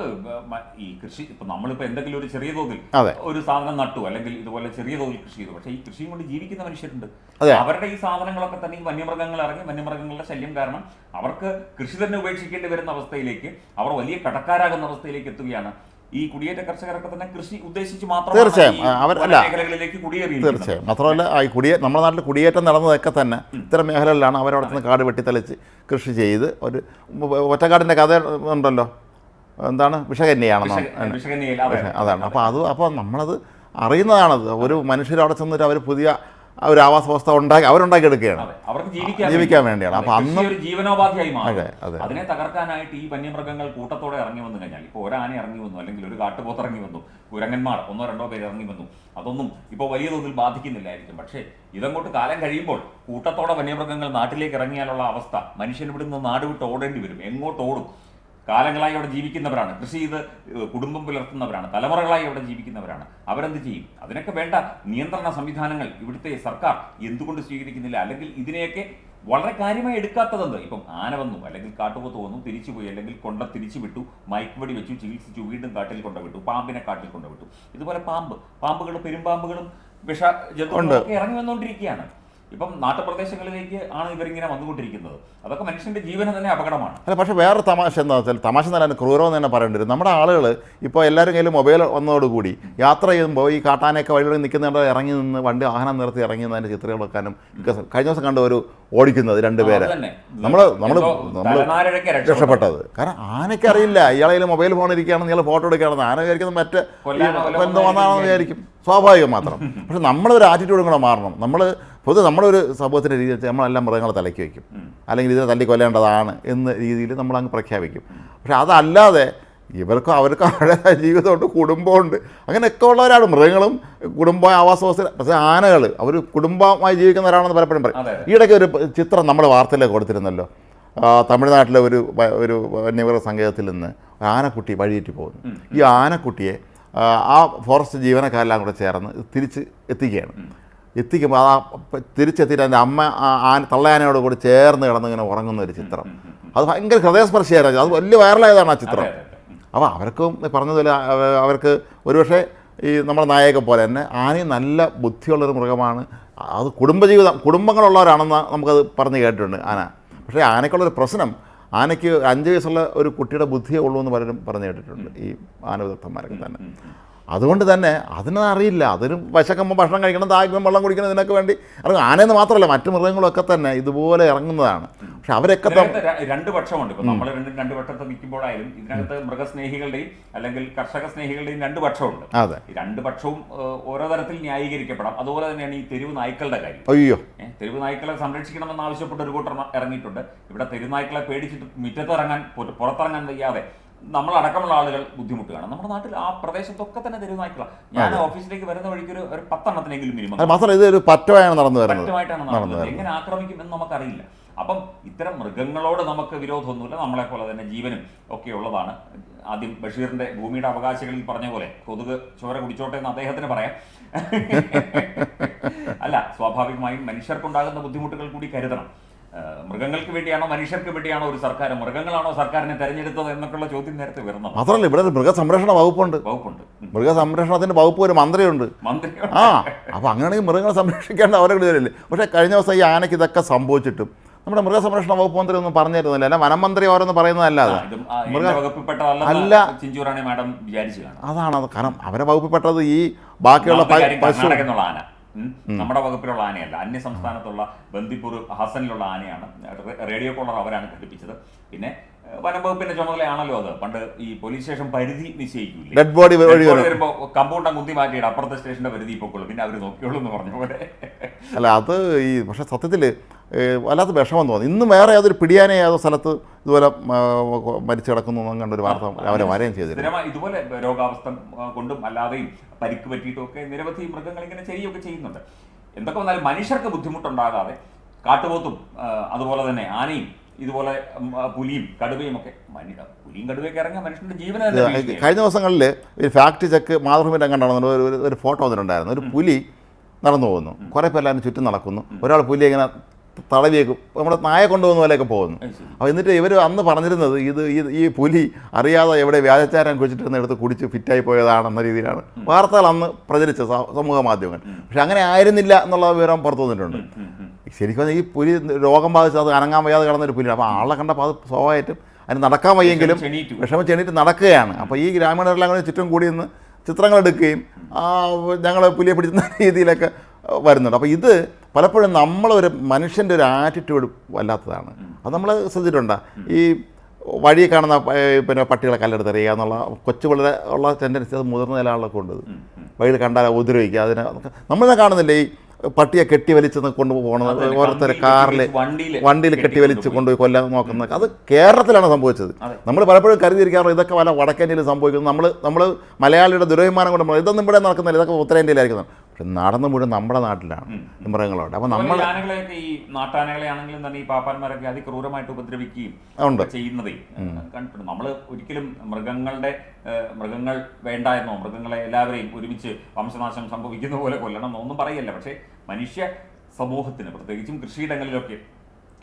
ഈ കൃഷി ഇപ്പൊ നമ്മളിപ്പോ എന്തെങ്കിലും ഒരു ചെറിയ തോതിൽ ഒരു സാധനം നട്ടു അല്ലെങ്കിൽ ഇതുപോലെ ചെറിയ തോതിൽ കൃഷി ചെയ്തു. പക്ഷേ ഈ കൃഷിയും കൊണ്ട് ജീവിക്കുന്ന മനുഷ്യരുണ്ട്. അവരുടെ ഈ സാധനങ്ങളൊക്കെ തന്നെ ഈ വന്യമൃഗങ്ങൾ ഇറങ്ങി വന്യമൃഗങ്ങളുടെ ശല്യം കാരണം അവർക്ക് കൃഷി തന്നെ ഉപേക്ഷിക്കേണ്ടി വരുന്ന അവസ്ഥയിലേക്ക് അവർ വലിയ കടക്കാരാകുന്ന അവസ്ഥയിലേക്ക് എത്തുകയാണ്. ഈ കുടിയേറ്റ കർഷകരൊക്കെ തന്നെ കൃഷി ഉദ്ദേശിച്ച് മാത്രം തീർച്ചയായും. അവർ- അല്ല. മേഖലകളിലേക്ക് കുടിയേറി തീർച്ചയായും. മാത്രമല്ല ഈ കുടിയേ നമ്മുടെ നാട്ടിൽ കുടിയേറ്റം നടന്നതൊക്കെ തന്നെ ഇത്തരം മേഖലകളിലാണ് അവരവിടെ നിന്ന് കാട് വെട്ടിത്തെളിച്ച് കൃഷി ചെയ്ത് ഒരു ഒറ്റക്കാടിന്റെ കഥ ഉണ്ടല്ലോ. എന്താണ്? വിഷകന്യയാണെന്നോ വിഷകന്യയിൽ അതാണ്. അപ്പോൾ അത് അപ്പോൾ നമ്മളത് അറിയുന്നതാണത്. ഒരു മനുഷ്യരവിടെ ചെന്നിട്ട് അവർ പുതിയ ഒരു ആവാസ വ്യവസ്ഥ ഉണ്ടാക്കി അവരുണ്ടാക്കിയെടുക്കുകയാണ്. ജീവിക്കാൻ ജീവിക്കാൻ വേണ്ടിയാണ്. അപ്പൊ അന്ന് ഒരു ജീവനോപാധിയായി അതെ, അതെ. അതിനെ തകർക്കാനായിട്ട് ഈ വന്യമൃഗങ്ങൾ കൂട്ടത്തോടെ ഇറങ്ങി വന്നു കഴിഞ്ഞാൽ ഇപ്പോൾ ഒരാന ഇറങ്ങി വന്നു അല്ലെങ്കിൽ ഒരു കാട്ടുപോത്ത് ഇറങ്ങി വന്നു കുരങ്ങന്മാർ ഒന്നോ രണ്ടോ പേര് ഇറങ്ങി വന്നു അതൊന്നും ഇപ്പോൾ വലിയ തോതിൽ ബാധിക്കുന്നില്ലായിരിക്കും. പക്ഷേ ഇതങ്ങോട്ട് കാലം കഴിയുമ്പോൾ കൂട്ടത്തോടെ വന്യമൃഗങ്ങൾ നാട്ടിലേക്ക് ഇറങ്ങിയാലുള്ള അവസ്ഥ മനുഷ്യൻ ഇവിടുന്ന് നാട് വിട്ട് ഓടേണ്ടി വരും. എങ്ങോട്ട് ഓടും? കാലങ്ങളായി അവിടെ ജീവിക്കുന്നവരാണ്. കൃഷി ചെയ്ത് കുടുംബം പുലർത്തുന്നവരാണ്. തലമുറകളായി അവിടെ ജീവിക്കുന്നവരാണ്. അവരെന്ത് ചെയ്യും? അതിനൊക്കെ വേണ്ട നിയന്ത്രണ സംവിധാനങ്ങൾ ഇവിടുത്തെ സർക്കാർ എന്തുകൊണ്ട് സ്വീകരിക്കുന്നില്ല? അല്ലെങ്കിൽ ഇതിനെയൊക്കെ വളരെ കാര്യമായി എടുക്കാത്തതെന്ത്? ഇപ്പം ആന വന്നു അല്ലെങ്കിൽ കാട്ടുപോത്ത് വന്നു തിരിച്ചുപോയി അല്ലെങ്കിൽ കൊണ്ട തിരിച്ചു വിട്ടു മയക്കുവടി വെച്ചു ചികിത്സിച്ചു വീണ്ടും കാട്ടിൽ കൊണ്ടുവിട്ടു പാമ്പിനെ കാട്ടിൽ കൊണ്ടുവിട്ടു ഇതുപോലെ പാമ്പ് പാമ്പുകളും പെരുമ്പാമ്പുകളും വിഷ ഇറങ്ങി വന്നുകൊണ്ടിരിക്കുകയാണ് ഇപ്പം നാട്ടുപ്രദേശങ്ങളിലേക്ക് ആണ് ഇവരിങ്ങനെ വന്നുകൊണ്ടിരിക്കുന്നത്. അതൊക്കെ മനുഷ്യന്റെ ജീവന് തന്നെ അപകടമാണ്. അല്ല പക്ഷേ വേറെ തമാശ എന്താ വെച്ചാൽ തമാശ തന്നെ ക്രൂരം എന്ന് തന്നെ പറയേണ്ടി വരും നമ്മുടെ ആളുകൾ ഇപ്പോൾ എല്ലാവരും കയ്യിൽ മൊബൈൽ വന്നതോടുകൂടി യാത്ര ചെയ്യുമ്പോൾ ഈ കാട്ടാനൊക്കെ വഴികളിൽ നിൽക്കുന്നുണ്ട് ഇറങ്ങി നിന്ന് വണ്ടി വാഹനം നിർത്തി ഇറങ്ങി നിന്ന് അതിന്റെ ചിത്രങ്ങൾ വെക്കാനും കഴിഞ്ഞ ദിവസം കണ്ട ഒരു ഓടിക്കുന്നത് രണ്ടുപേരെ. നമ്മൾ നമ്മൾ നമ്മൾ രക്ഷപ്പെട്ടത്. കാരണം ആനയ്ക്ക് അറിയില്ല. ഇയാളെ മൊബൈൽ ഫോൺ ഇരിക്കുകയാണെന്ന് ഇയാൾ ഫോട്ടോ എടുക്കുകയാണെന്ന്. ആന വിചാരിക്കുന്നത് മറ്റേ വന്നാണെന്ന് വിചാരിക്കും. സ്വാഭാവികം മാത്രം. പക്ഷെ നമ്മളൊരു ആറ്റിറ്റ്യൂഡും കൂടെ മാറണം. നമ്മൾ പൊതുവെ നമ്മളൊരു സമൂഹത്തിന്റെ രീതിയിൽ വെച്ചാൽ നമ്മളെല്ലാം മൃഗങ്ങളെ തലയ്ക്ക് വയ്ക്കും. അല്ലെങ്കിൽ ഇതിനെ തല്ലി കൊല്ലേണ്ടതാണ് എന്ന രീതിയിൽ നമ്മൾ അങ്ങ് പ്രഖ്യാപിക്കും. പക്ഷെ അതല്ലാതെ ഇവർക്കും അവർക്കും അവരുടെ ജീവിതമുണ്ട് കുടുംബമുണ്ട്. അങ്ങനെയൊക്കെ ഉള്ളവരാണ് മൃഗങ്ങളും കുടുംബ ആവാസ വ്യവസ്ഥ പക്ഷേ ആനകൾ അവർ കുടുംബമായി ജീവിക്കുന്നവരാണെന്ന് പലപ്പോഴും പറയും. ഈയിടയ്ക്ക് ഒരു ചിത്രം നമ്മൾ വാർത്തയിലൊക്കെ കൊടുത്തിരുന്നല്ലോ. തമിഴ്നാട്ടിലെ ഒരു ഒരു വന്യമൃഗ സങ്കേതത്തിൽ നിന്ന് ആനക്കുട്ടി വഴിയേറ്റി പോകുന്നു. ഈ ആനക്കുട്ടിയെ ആ, ആ ഫോറസ്റ്റ് ജീവനക്കാരെല്ലാം കൂടെ ചേർന്ന് തിരിച്ച് എത്തിക്കുകയാണ്. എത്തിക്കുമ്പോൾ ആ പ- തിരിച്ചെത്തിയിട്ട് എന്റെ അമ്മ ആ ആന തള്ളയാനയോട് കൂടി ചേർന്ന് കിടന്നിങ്ങനെ ഉറങ്ങുന്ന ഒരു ചിത്രം. അത് ഭയങ്കര ഹൃദയസ്പർശിയായിരുന്നു. അത് വലിയ വൈറലായതാണ് ആ ചിത്രം. അതെ, അതെ, അതെ. അപ്പോൾ അവർക്കും പറഞ്ഞതുപോലെ അവ- അവർക്ക് ഒരുപക്ഷെ ഈ നമ്മുടെ നായകൻ പോലെ തന്നെ ആനയും നല്ല ബുദ്ധിയുള്ളൊരു മൃഗമാണ്. അത് കുടുംബജീവിതം കുടുംബങ്ങളുള്ളവരാണെന്ന് നമുക്കത് പറഞ്ഞ് കേട്ടിട്ടുണ്ട് ആന. പക്ഷേ ആനയ്ക്കുള്ളൊരു പ്രശ്നം ആനയ്ക്ക് അഞ്ച് വയസ്സുള്ള ഒരു കുട്ടിയുടെ ബുദ്ധിയേ ഉള്ളൂ എന്ന് പലരും പറഞ്ഞു കേട്ടിട്ടുണ്ട് ഈ ആന വിദഗ്ധന്മാരൊക്കെ തന്നെ. അതുകൊണ്ട് തന്നെ അതിനൊന്നും അറിയില്ല. അതിന് വിശക്കുമ്പോൾ ഭക്ഷണം കഴിക്കണം ദാഹിക്കുമ്പോൾ വെള്ളം കുടിക്കണം ഇതിനൊക്കെ വേണ്ടി. ഇറങ്ങും ആനയെന്ന് മാത്രമല്ല മറ്റു മൃഗങ്ങളൊക്കെ തന്നെ ഇതുപോലെ ഇറങ്ങുന്നതാണ്. പക്ഷെ അവരൊക്കെ രണ്ട് പക്ഷമുണ്ട്. ഇപ്പൊ നമ്മൾ രണ്ടും രണ്ട് പക്ഷത്ത് നിൽക്കുമ്പോഴായാലും ഇതിനകത്ത് മൃഗസ്നേഹികളുടെയും അല്ലെങ്കിൽ കർഷക സ്നേഹികളുടെയും രണ്ട് പക്ഷമുണ്ട്. അതെ. രണ്ട് പക്ഷവും ഓരോ തരത്തിൽ ന്യായീകരിക്കപ്പെടാം. അതുപോലെ തന്നെയാണ് ഈ തെരുവ് നായ്ക്കളുടെ കാര്യം. അയ്യോ. തെരുവ് നായ്ക്കളെ സംരക്ഷിക്കണമെന്ന് ആവശ്യപ്പെട്ട് ഒരു കൂട്ടർ ഇറങ്ങിയിട്ടുണ്ട് ഇവിടെ തെരുവ് നായ്ക്കളെ പേടിച്ചിട്ട് മുറ്റത്തിറങ്ങാൻ പുറ- പുറത്തിറങ്ങാൻ വയ്യാതെ നമ്മളടക്കമുള്ള ആളുകൾ ബുദ്ധിമുട്ടുകയാണ് നമ്മുടെ നാട്ടിൽ ആ പ്രദേശത്തൊക്കെ തന്നെ തെരുവ് ഞാൻ ഓഫീസിലേക്ക് വരുന്ന വഴിക്ക് ഒരു ഒരു പത്തെണ്ണത്തിനെങ്കിലും മിനിമം. മാത്രമല്ല ഇതൊരു പറ്റമായാണ് നടന്നു വരുന്നത് പറ്റമായിട്ടാണ് നടന്നു നടന്നത്. എങ്ങനെ ആക്രമിക്കും എന്ന് നമുക്കറിയില്ല. അപ്പം ഇത്തരം മൃഗങ്ങളോട് നമുക്ക് വിരോധമൊന്നുമില്ല. നമ്മളെ പോലെ തന്നെ ജീവനും ഒക്കെ ഉള്ളതാണ്. ആദ്യം ബഷീറിന്റെ ഭൂമിയുടെ അവകാശികളിൽ പറഞ്ഞ പോലെ കൊതുക് ചോര കുടിച്ചോട്ടെ എന്ന് അദ്ദേഹത്തിന് പറയാം. അല്ല സ്വാഭാവികമായും മനുഷ്യർക്കുണ്ടാകുന്ന ബുദ്ധിമുട്ടുകൾ കൂടി കരുതണം. മൃഗങ്ങൾക്ക് വേണ്ടിയാണോ മനുഷ്യർക്ക് വേണ്ടിയാണോ ഒരു സർക്കാർ മൃഗങ്ങളാണോ സർക്കാരിനെ തെരഞ്ഞെടുത്തത് എന്നൊക്കെയുള്ള ചോദ്യം നേരത്തെ വരുന്നത്. മാത്രമല്ല ഇവിടെ മൃഗസംരക്ഷണ വകുപ്പുണ്ട്. വകുപ്പുണ്ട്. മൃഗസംരക്ഷണത്തിന്റെ വകുപ്പ് ഒരു മന്ത്രിയുണ്ട്. മന്ത്രി. ആ അപ്പോൾ അങ്ങനെയാണെങ്കിൽ മൃഗങ്ങളെ സംരക്ഷിക്കേണ്ട അവരുടെ ഇതിലല്ലേ പക്ഷേ കഴിഞ്ഞ ദിവസം ഈ ആനയ്ക്ക് ഇതൊക്കെ സംഭവിച്ചിട്ടും നമ്മുടെ മൃഗസംരക്ഷണ വകുപ്പ് മന്ത്രി ഒന്നും പറഞ്ഞിരുന്നില്ല. അല്ല വനമന്ത്രി ഓരോന്ന് പറയുന്നതല്ലാതെ. മൃഗ- അല്ല. ചിഞ്ചുറാണി മാഡം വിചാരിച്ചു അതാണ് അത്. കാരണം അവരെ വകുപ്പിൽപ്പെട്ടത് ഈ ബാക്കിയുള്ള പശു നമ്മുടെ വകുപ്പിലുള്ള ആനയല്ല. അന്യ സംസ്ഥാനത്തുള്ള ബന്ദിപ്പൂർ ഹസനിലുള്ള ആനയാണ്. റേഡിയോ കോളർ അവരാണ് ഘടിപ്പിച്ചത്. പിന്നെ ഏഹ്, വനം ചുമതലയാണല്ലോ അത്. പണ്ട് ഈ പോലീസ് സ്റ്റേഷൻ പരിധി നിശ്ചയിക്കൂലേ. ഡെഡ് ബോഡി വരുമ്പോ കമ്പൗണ്ട കുന്തി മാറ്റിയിട്ട് അപ്പുറത്തെ സ്റ്റേഷന്റെ പരിധി പൊക്കോളൂ പിന്നെ അവർ നോക്കിയോളൂ എന്ന് പറഞ്ഞ പോലെ. അല്ല അത് ഈ പക്ഷെ സത്യത്തിൽ വല്ലാത്ത വിഷമം തോന്നി. ഇന്നും വേറെ ഏതൊരു പിടിയാനെ ഏതോ സ്ഥലത്ത് ഇതുപോലെ മരിച്ചു കിടക്കുന്നു കണ്ടൊരു വാർത്ത അവരെ വരെയും ചെയ്തു ഇതുപോലെ രോഗാവസ്ഥ കൊണ്ടും അല്ലാതെയും പരിക്ക് പറ്റിയിട്ടും ഒക്കെ നിരവധി മൃഗങ്ങൾ ഇങ്ങനെ ചെയ്യുകയൊക്കെ ചെയ്യുന്നുണ്ട്. എന്തൊക്കെ വന്നാലും മനുഷ്യർക്ക് ബുദ്ധിമുട്ടുണ്ടാകാതെ കാട്ടുപോത്തും അതുപോലെ തന്നെ ആനയും ഇതുപോലെ പുലിയും കടുവയും ഒക്കെ മനുഷ്യ പുലിയും കടുവയൊക്കെ ഇറങ്ങിയ മനുഷ്യന്റെ ജീവന കഴിഞ്ഞ ദിവസങ്ങളിൽ ഒരു ഫാക്ട് ചെക്ക് മാതൃഭൂമി രംഗം ഒരു ഒരു- ഫോട്ടോ വന്നിട്ടുണ്ടായിരുന്നു. ഒരു പുലി നടന്നു പോകുന്നു. കുറേ എല്ലാവരും ചുറ്റും നടക്കുന്നു. ഒരാൾ പുലി ഇങ്ങനെ തടവിയേക്കും നമ്മുടെ നായ കൊണ്ടുപോകുന്ന പോലെയൊക്കെ പോകുന്നു. അപ്പോൾ എന്നിട്ട് ഇവർ അന്ന് പറഞ്ഞിരുന്നത് ഇത് ഈ ഈ പുലി അറിയാതെ എവിടെ വ്യാജച്ചാരം കുഴിച്ചിട്ടിരുന്ന എടുത്ത് കുടിച്ച് ഫിറ്റായി പോയതാണെന്ന രീതിയിലാണ്. വാർത്തകൾ അന്ന് പ്രചരിച്ച സമൂഹ മാധ്യമങ്ങൾ. പക്ഷെ അങ്ങനെ ആയിരുന്നില്ല എന്നുള്ള വിവരം പുറത്തു വന്നിട്ടുണ്ട്. ശരിക്കും ഈ പുലി രോഗം ബാധിച്ച് അത് അനങ്ങാൻ വയ്യാതെ കിടന്നൊരു പുലിയാണ്. അപ്പോൾ ആളെ കണ്ടപ്പോൾ അത് സ്വാഭാവികമായിട്ടും അതിന് നടക്കാൻ വയ്യെങ്കിലും. വിഷമം ചെന്നിട്ട് നടക്കുകയാണ്. അപ്പോൾ ഈ ഗ്രാമീണരെല്ലാം കൂടി ചുറ്റും കൂടി നിന്ന് ചിത്രങ്ങൾ എടുക്കുകയും ഞങ്ങൾ പുലിയെ പിടിക്കുന്ന രീതിയിലൊക്കെ വരുന്നുണ്ട്. അപ്പോൾ ഇത് പലപ്പോഴും നമ്മളൊരു മനുഷ്യന്റെ ഒരു ആറ്റിറ്റ്യൂഡ് വല്ലാത്തതാണ്. അത് നമ്മൾ ശ്രദ്ധിച്ചിട്ടുണ്ട്? ഈ വഴി കാണുന്ന പിന്നെ പട്ടികളെ കല്ലെടുത്തെറിയുക എന്നുള്ള കൊച്ചു വളരെ ഉള്ള ടെൻഡൻസി അത് മുതിർന്ന നിലകളിലൊക്കെ ഉണ്ട് വഴിയിൽ കണ്ടാൽ ഉപദ്രവിക്കുക അതിനെ നമ്മളിനെ കാണുന്നില്ലേ? ഈ പട്ടിയെ കെട്ടി വലിച്ച് കൊണ്ടുപോകണത് ഓരോരുത്തർ കാറിൽ വണ്ടിയിൽ വണ്ടിയിൽ കെട്ടി വലിച്ച് കൊണ്ടുപോയി കൊല്ലാൻ നോക്കുന്നത്. അത് കേരളത്തിലാണ് സംഭവിച്ചത്. നമ്മൾ പലപ്പോഴും കരുതിയിരിക്കാറുണ്ട് ഇതൊക്കെ വല്ല വടക്കേന്ത്യയിൽ സംഭവിക്കുന്നത് നമ്മൾ നമ്മൾ മലയാളിയുടെ ദുരഭിമാനം കൊണ്ട് ഇതൊന്നും ഇവിടെ നടക്കുന്നില്ല ഇതൊക്കെ ഉത്തരേന്ത്യയിലായിരിക്കുന്നത് പക്ഷെ നടന്നു മുഴുവൻ നമ്മുടെ നാട്ടിലാണ് മൃഗങ്ങളോട് അപ്പൊ അപ്പോൾ നമ്മൾ ഈ ആനകളെയൊക്കെ ഈ നാട്ടാനകളെ ആണെങ്കിലും തന്നെ ഈ പാപ്പാന്മാരൊക്കെ അതിക്രൂരമായിട്ട് ഉപദ്രവിക്കുകയും ഉണ്ട്. ചെയ്യുന്നതേ. കണ്ടിട്ടുണ്ട്. നമ്മൾ ഒരിക്കലും മൃഗങ്ങളുടെ മൃഗങ്ങൾ വേണ്ട എന്നോ മൃഗങ്ങളെ എല്ലാവരെയും ഒരുമിച്ച് വംശനാശം സംഭവിക്കുന്ന പോലെ കൊല്ലണം എന്നൊന്നും പറയല്ല. പക്ഷേ മനുഷ്യ സമൂഹത്തിന് പ്രത്യേകിച്ചും കൃഷിയിടങ്ങളിലൊക്കെ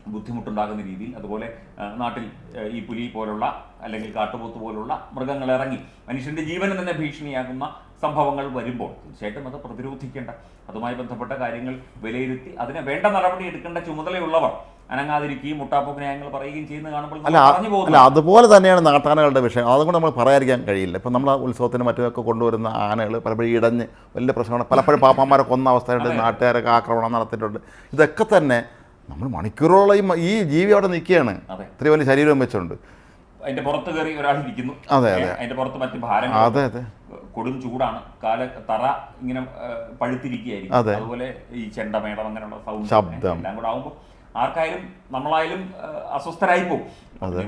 ബുദ്ധിമുട്ടുണ്ടാകുന്ന രീതിയിൽ അതുപോലെ നാട്ടിൽ ഈ പുലി പോലുള്ള അല്ലെങ്കിൽ കാട്ടുപോത്ത് പോലുള്ള മൃഗങ്ങൾ ഇറങ്ങി മനുഷ്യന്റെ ജീവന് തന്നെ ഭീഷണിയാകുന്ന സംഭവങ്ങൾ വരുമ്പോൾ തീർച്ചയായിട്ടും അത് പ്രതിരോധിക്കേണ്ട അതുമായി ബന്ധപ്പെട്ട കാര്യങ്ങൾ വിലയിരുത്തി അതിന് വേണ്ട നടപടി എടുക്കേണ്ട ചുമതലയുള്ളവർ അനങ്ങാതിരിക്കുകയും മുട്ടാപ്പോക്ക് ന്യായങ്ങൾ പറയുകയും ചെയ്യുന്ന കാണുമ്പോൾ പറഞ്ഞു പോകുന്നു. അതുപോലെ തന്നെയാണ് നാട്ടാനകളുടെ വിഷയം. അതുകൊണ്ട് നമ്മൾ പറയാതിരിക്കാൻ കഴിയില്ല. ഇപ്പം നമ്മൾ ഉത്സവത്തിന് മറ്റൊക്കെ കൊണ്ടുവരുന്ന ആനകൾ പലപ്പോഴും ഇടഞ്ഞ് വലിയ പ്രശ്നമാണ്. പലപ്പോഴും പാപ്പന്മാരെ കൊന്ന അവസ്ഥയുണ്ട് നാട്ടുകാരൊക്കെ ആക്രമണം നടത്തിയിട്ടുണ്ട്. ഇതൊക്കെ തന്നെ നമ്മൾ മണിക്കൂറോളം ഈ ജീവി അവിടെ നിൽക്കുകയാണ്. ഇത്രയും വലിയ ശരീരം വെച്ചുണ്ട് അതിന്റെ പുറത്ത് കയറി ഒരാൾ ഇരിക്കുന്നു. അതെ, അതെ. അതിന്റെ പുറത്ത് മറ്റ് ഭാരം അതെ അതെ. കൊടും ചൂടാണ്. കാല തറ ഇങ്ങനെ പഴുത്തിരിക്കുകയായിരിക്കും. അതുപോലെ ഈ ചെണ്ടമേടം അങ്ങനെയുള്ള സൗണ്ട് എല്ലാം കൂടെ ആകുമ്പോൾ ആർക്കായാലും നമ്മളായാലും അസ്വസ്ഥരായി പോകും.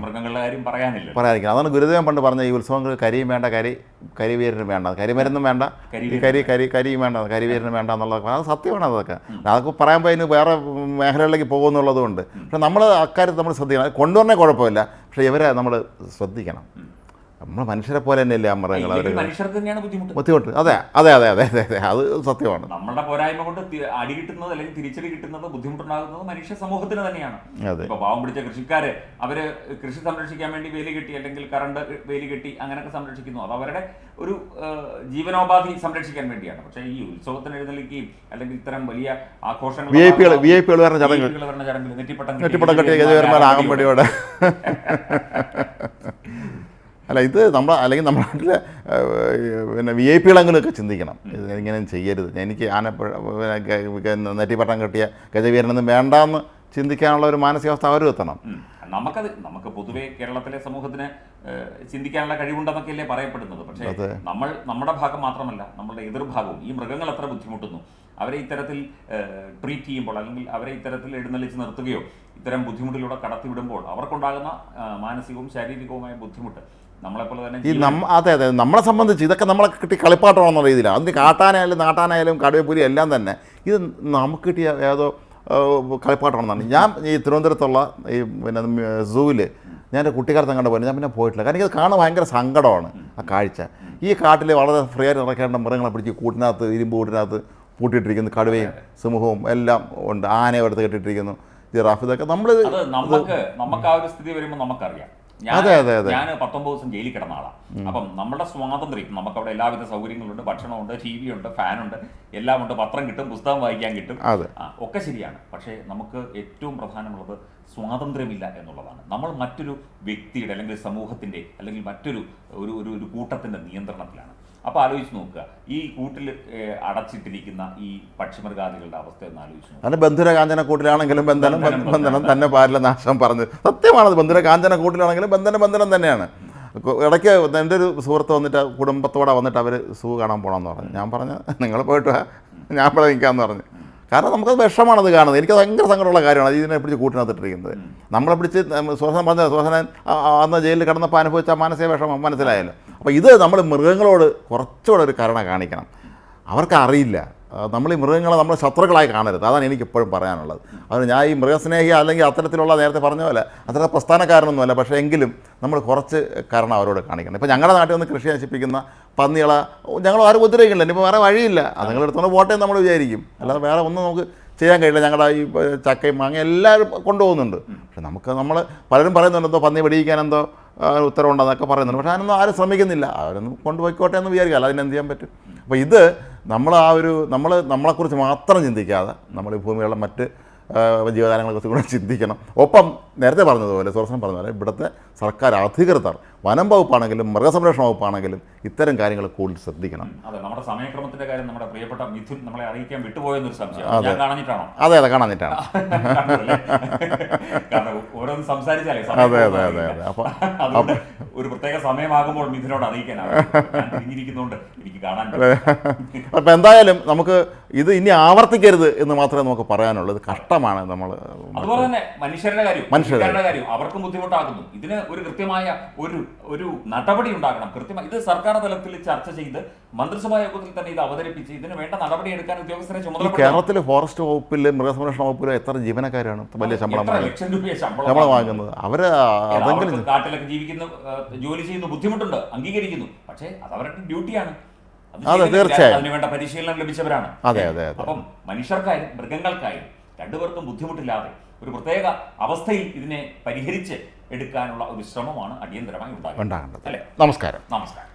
മൃഗങ്ങളുടെ കാര്യം പറയാനില്ല. പറയാതിരിക്കണം അതാണ് ഗുരുദേവൻ പണ്ട് പറഞ്ഞ ഈ ഉത്സവങ്ങൾ കരിയും വേണ്ട കരി കരിവീരനും വേണ്ട. കരിമരുന്നും വേണ്ട. കരി കരി കരിയും വേണ്ട കരിവീരനും വേണ്ട എന്നുള്ളതൊക്കെ അത് സത്യമാണ് അതൊക്കെ. അതൊക്കെ പറയാൻ പോയി വേറെ മേഖലകളിലേക്ക് പോകുന്നുള്ളതുകൊണ്ട്. പക്ഷെ നമ്മൾ അക്കാര്യത്തിൽ നമ്മൾ ശ്രദ്ധിക്കണം. കൊണ്ടുവരണേ കുഴപ്പമില്ല. പക്ഷേ ഇവരെ നമ്മൾ ശ്രദ്ധിക്കണം. നമ്മൾ മനുഷ്യരെ പോലെ തന്നെയല്ലേ ആ മൃഗങ്ങൾ അവർ ഇല്ലെങ്കിൽ മനുഷ്യർക്ക് തന്നെയാണ് ബുദ്ധിമുട്ട്. ബുദ്ധിമുട്ട്. അതെ അതെ അതെ അതെ അതെ അതെ. അത് സത്യമാണ്. നമ്മളുടെ പോരായ്മ കൊണ്ട് അടി കിട്ടുന്നത് അല്ലെങ്കിൽ തിരിച്ചടി കിട്ടുന്നത് ബുദ്ധിമുട്ടുണ്ടാകുന്നത് മനുഷ്യ സമൂഹത്തിന് തന്നെയാണ്. അതെ. ഇപ്പൊ പാവം പിടിച്ച കൃഷിക്കാര് അവർ കൃഷി സംരക്ഷിക്കാൻ വേണ്ടി വേലി കെട്ടി അല്ലെങ്കിൽ കറണ്ട് വേലി കെട്ടി അങ്ങനെയൊക്കെ സംരക്ഷിക്കുന്നു. അത് അവരുടെ ഒരു ജീവനോപാധി സംരക്ഷിക്കാൻ വേണ്ടിയാണ്. പക്ഷേ ഈ ഉത്സവത്തിന് എഴുന്നള്ളിക്കുകയും അല്ലെങ്കിൽ ഇത്തരം വലിയ ആഘോഷങ്ങൾ വി ഐ പികൾ വി ഐ പികൾ വരുന്ന ചടങ്ങ് ചടങ്ങിൽ നെറ്റിപ്പട്ടം കെട്ടിയ അല്ല ഇത് നമ്മൾ അല്ലെങ്കിൽ നമ്മുടെ നാട്ടിലെ പിന്നെ വി ഐ പികളെങ്കിലുമൊക്കെ ചിന്തിക്കണം. ഇത് ഇങ്ങനെ ചെയ്യരുത്. എനിക്ക് ആനപ്പുഴ നെറ്റിപ്പട്ടം കെട്ടിയ ഗജവീരനൊന്നും വേണ്ടാന്ന് ചിന്തിക്കാനുള്ള ഒരു മാനസികാവസ്ഥ അവരും എത്തണം. നമുക്കത് നമുക്ക് പൊതുവേ കേരളത്തിലെ സമൂഹത്തിന് ചിന്തിക്കാനുള്ള കഴിവുണ്ടെന്നൊക്കെയല്ലേ പറയപ്പെടുന്നത്. പക്ഷേ നമ്മൾ നമ്മുടെ ഭാഗം മാത്രമല്ല നമ്മുടെ എതിർഭാഗവും ഈ മൃഗങ്ങൾ എത്ര ബുദ്ധിമുട്ടുന്നു. അവരെ ഇത്തരത്തിൽ ട്രീറ്റ് ചെയ്യുമ്പോൾ അല്ലെങ്കിൽ അവരെ ഇത്തരത്തിൽ എഴുന്നള്ളിച്ച് നിർത്തുകയോ ഇത്തരം ബുദ്ധിമുട്ടിലൂടെ കടത്തിവിടുമ്പോൾ അവർക്കുണ്ടാകുന്ന മാനസികവും ശാരീരികവുമായ ബുദ്ധിമുട്ട് ഈ നമ്മ അതെ അതെ നമ്മളെ സംബന്ധിച്ച് ഇതൊക്കെ നമ്മളെ കിട്ടി കളിപ്പാട്ടമാണെന്നുള്ള രീതിയിലാണ് അതിന് കാട്ടാനായാലും നാട്ടാനായാലും കടുവപ്പുലി എല്ലാം തന്നെ. ഇത് നമുക്ക് കിട്ടിയ ഏതോ കളിപ്പാട്ടമാണെന്നാണ്. ഞാൻ ഈ തിരുവനന്തപുരത്തുള്ള ഈ പിന്നെ സൂവിൽ ഞാൻ എന്റെ കുട്ടിക്കാലത്ത് കണ്ട പോയി ഞാൻ പിന്നെ പോയിട്ടില്ല. കാരണം ഇത് കാണാൻ ഭയങ്കര സങ്കടമാണ് ആ കാഴ്ച. ഈ കാട്ടിൽ വളരെ ഫ്രീ ആയിട്ട് നടക്കേണ്ട മൃഗങ്ങളെ പിടിച്ച് കൂട്ടിനകത്ത് ഇരുമ്പ് കൂട്ടിനകത്ത് പൂട്ടിയിട്ടിരിക്കുന്നു. കടുവയും സിംഹവും എല്ലാം ഉണ്ട്. ആനയും എടുത്ത് കെട്ടിയിട്ടിരിക്കുന്നു. ജിറാഫ് ഇതൊക്കെ നമ്മൾ നമുക്ക് നമുക്ക് ആ ഒരു സ്ഥിതി വരുമ്പോൾ നമുക്കറിയാം. അതെ, അതെ, അതെ. ഞാൻ പത്തൊമ്പത് ദിവസം ജയിലിൽ കിടന്ന ആളാണ് അപ്പം നമ്മുടെ സ്വാതന്ത്ര്യം നമുക്ക് അവിടെ എല്ലാവിധ സൗകര്യങ്ങളുണ്ട് ഭക്ഷണമുണ്ട് ടി വി ഉണ്ട് ഫാനുണ്ട് എല്ലാം ഉണ്ട്. പത്രം കിട്ടും പുസ്തകം വായിക്കാൻ കിട്ടും. ഒക്കെ ശരിയാണ്. പക്ഷേ നമുക്ക് ഏറ്റവും പ്രധാനമുള്ളത് സ്വാതന്ത്ര്യമില്ല എന്നുള്ളതാണ്. നമ്മൾ മറ്റൊരു വ്യക്തിയുടെ അല്ലെങ്കിൽ സമൂഹത്തിന്റെ അല്ലെങ്കിൽ മറ്റൊരു ഒരു ഒരു ഒരു കൂട്ടത്തിന്റെ നിയന്ത്രണത്തിലാണ്. അപ്പോൾ ആലോചിച്ച് നോക്കുക. ഈ കൂട്ടിൽ അടച്ചിട്ടിരിക്കുന്ന ഈ പക്ഷിമൃഗാദികളുടെ അവസ്ഥ ഒന്ന് ആലോചിച്ചു അത് ബന്ധുരകാഞ്ചന കൂട്ടിലാണെങ്കിലും ബന്ധനം ബന്ധനം, തന്നെ പാരില്ല നാശം പറഞ്ഞു. സത്യമാണത് ബന്ധുരകാഞ്ചന കൂട്ടിലാണെങ്കിലും ബന്ധനം ബന്ധനം തന്നെയാണ്. ഇടയ്ക്ക് എന്റെ ഒരു സുഹൃത്ത് വന്നിട്ട് കുടുംബത്തോടെ വന്നിട്ട് അവർ സൂ കാണാൻ പോകണമെന്ന് പറഞ്ഞു. ഞാൻ പറഞ്ഞു നിങ്ങൾ പോയിട്ട് ഞാൻ ഇവിടെ നിൽക്കാമെന്ന് പറഞ്ഞു. കാരണം നമുക്കത് വിഷമാണത് കാണുന്നത്. എനിക്ക് ഭയങ്കര സങ്കടമുള്ള കാര്യമാണ്. ഇതിനെ പിടിച്ച് കൂട്ടിനകത്തിട്ടിരിക്കുന്നത്. നമ്മളെ പിടിച്ച് സുഹസനം പറഞ്ഞ സുഹസനൻ അന്ന് ജയിലിൽ കിടന്നപ്പോൾ അനുഭവിച്ച മാനസിക വിഷമം മനസ്സിലായല്ലോ. അപ്പോൾ ഇത് നമ്മൾ മൃഗങ്ങളോട് കുറച്ചുകൂടെ ഒരു കരുണ കാണിക്കണം. അവർക്കറിയില്ല. നമ്മൾ ഈ മൃഗങ്ങളെ നമ്മൾ ശത്രുക്കളായി കാണരുത്. അതാണ് എനിക്ക് എപ്പോഴും പറയാനുള്ളത്. അതുകൊണ്ട് ഞാൻ ഈ മൃഗസ്നേഹി അല്ലെങ്കിൽ അത്തരത്തിലുള്ള നേരത്തെ പറഞ്ഞ പോലെ അത്ര പ്രസ്ഥാനക്കാരനൊന്നുമല്ല. പക്ഷേ എങ്കിലും നമ്മൾ കുറച്ച് കാരണം അവരോട് കാണിക്കണം. ഇപ്പോൾ ഞങ്ങളുടെ നാട്ടിൽ നിന്ന് കൃഷി നശിപ്പിക്കുന്ന പന്നികളെ ഞങ്ങൾ ആരും ഉപദ്രവിക്കില്ല ഇനിയിപ്പോൾ വേറെ വഴിയില്ല. അത് നിങ്ങൾ എടുത്തോണ്ട് പോട്ടെ നമ്മൾ വിചാരിക്കും. അല്ലാതെ വേറെ ഒന്നും നമുക്ക് ചെയ്യാൻ കഴിയില്ല. ഞങ്ങളുടെ ഈ ചക്കയും മാങ്ങ എല്ലാവരും കൊണ്ടുപോകുന്നുണ്ട്. പക്ഷെ നമുക്ക് നമ്മൾ പലരും പറയുന്നുണ്ട് എന്തോ പന്നി വെടിയിക്കാൻ എന്തോ ഉത്തരവുണ്ടെന്നൊക്കെ പറയുന്നുണ്ട്. പക്ഷേ അതിനൊന്നും ആരും ശ്രമിക്കുന്നില്ല. അവരൊന്നും കൊണ്ടുപോയിക്കോട്ടെ എന്ന് വിചാരിക്കുക അതിനെന്ത് ചെയ്യാൻ പറ്റും? അപ്പോൾ ഇത് നമ്മൾ ആ ഒരു നമ്മൾ നമ്മളെക്കുറിച്ച് മാത്രം ചിന്തിക്കാതെ നമ്മൾ ഈ ഭൂമിയുള്ള മറ്റ് ജീവജാലങ്ങളെക്കുറിച്ച് കൂടെ ചിന്തിക്കണം. ഒപ്പം നേരത്തെ പറഞ്ഞതുപോലെ സുരസൻ പറഞ്ഞതുപോലെ ഇവിടുത്തെ സർക്കാർ അധികൃതർ വനം വകുപ്പാണെങ്കിലും മൃഗസംരക്ഷണ വകുപ്പാണെങ്കിലും ഇത്തരം കാര്യങ്ങൾ കൂടുതൽ ശ്രദ്ധിക്കണം. അതെ നമ്മുടെ സമയക്രമത്തിന്റെ കാര്യം നമ്മുടെ പ്രിയപ്പെട്ട മിഥുൻ നമ്മളെ അറിയിക്കാൻ വിട്ടുപോയെന്നൊരു സംശയം. കാണഞ്ഞിട്ടാണോ? അതെ അതെ കാണാനിട്ടാണ് കണ്ടതല്ലേ? കാരണം ഓരോന്ന് സംസാരിച്ചാലേ അതെ, അതെ, അതെ. അതെ. അപ്പൊ- ഒരു പ്രത്യേക സമയമാകുമ്പോൾ മിഥുനോട് അറിയിക്കാനാണ്. എനിക്ക് കാണാൻ അപ്പൊ എന്തായാലും നമുക്ക് ഇത് ഇനി ആവർത്തിക്കരുത് എന്ന് മാത്രമേ നമുക്ക് പറയാനുള്ളൂ. ഇത് കഷ്ടമാണ് നമ്മൾ അതുപോലെ തന്നെ മനുഷ്യരുടെ കാര്യം മനുഷ്യരുടെ കാര്യം അവർക്കും ബുദ്ധിമുട്ടാകുന്നു. ഇതിന് ഒരു കൃത്യമായ ഒരു ഒരു നടപടി ഉണ്ടാകണം. കൃത്യമായി ഇത് സർക്കാർ തലത്തിൽ ചർച്ച ചെയ്ത് മന്ത്രിസഭാ യോഗത്തിൽ തന്നെ ഇത് അവതരിപ്പിച്ച് ഇതിന് വേണ്ട നടപടി എടുക്കാൻ ഉദ്യോഗസ്ഥരെ ചുമതല കേരളത്തിൽ ഫോറസ്റ്റ് വകുപ്പിൽ മൃഗസംരക്ഷണ വകുപ്പിൽ എത്ര ജീവനക്കാരാണ് വലിയ ശമ്പളം ലക്ഷം രൂപ ശമ്പളം വാങ്ങുന്നത്? അവർ അതെങ്കിലും കാട്ടിലൊക്കെ ജീവിക്കുന്ന ജോലി ചെയ്യുന്ന ബുദ്ധിമുട്ടുണ്ട് അംഗീകരിക്കുന്നു. പക്ഷേ അത് അവരുടെ ഡ്യൂട്ടിയാണ്. അത് തീർച്ചയായും. അതിനുവേണ്ട പരിശീലനം ലഭിച്ചവരാണ്. അതെ അതെ. അപ്പം മനുഷ്യർക്കായും മൃഗങ്ങൾക്കായും രണ്ടുപേർക്കും ബുദ്ധിമുട്ടില്ലാതെ ഒരു പ്രത്യേക അവസ്ഥയിൽ ഇതിനെ പരിഹരിച്ച് എടുക്കാനുള്ള ഒരു ശ്രമമാണ് അടിയന്തരമായി ഉണ്ടാകുന്നത് നമസ്കാരം. നമസ്കാരം.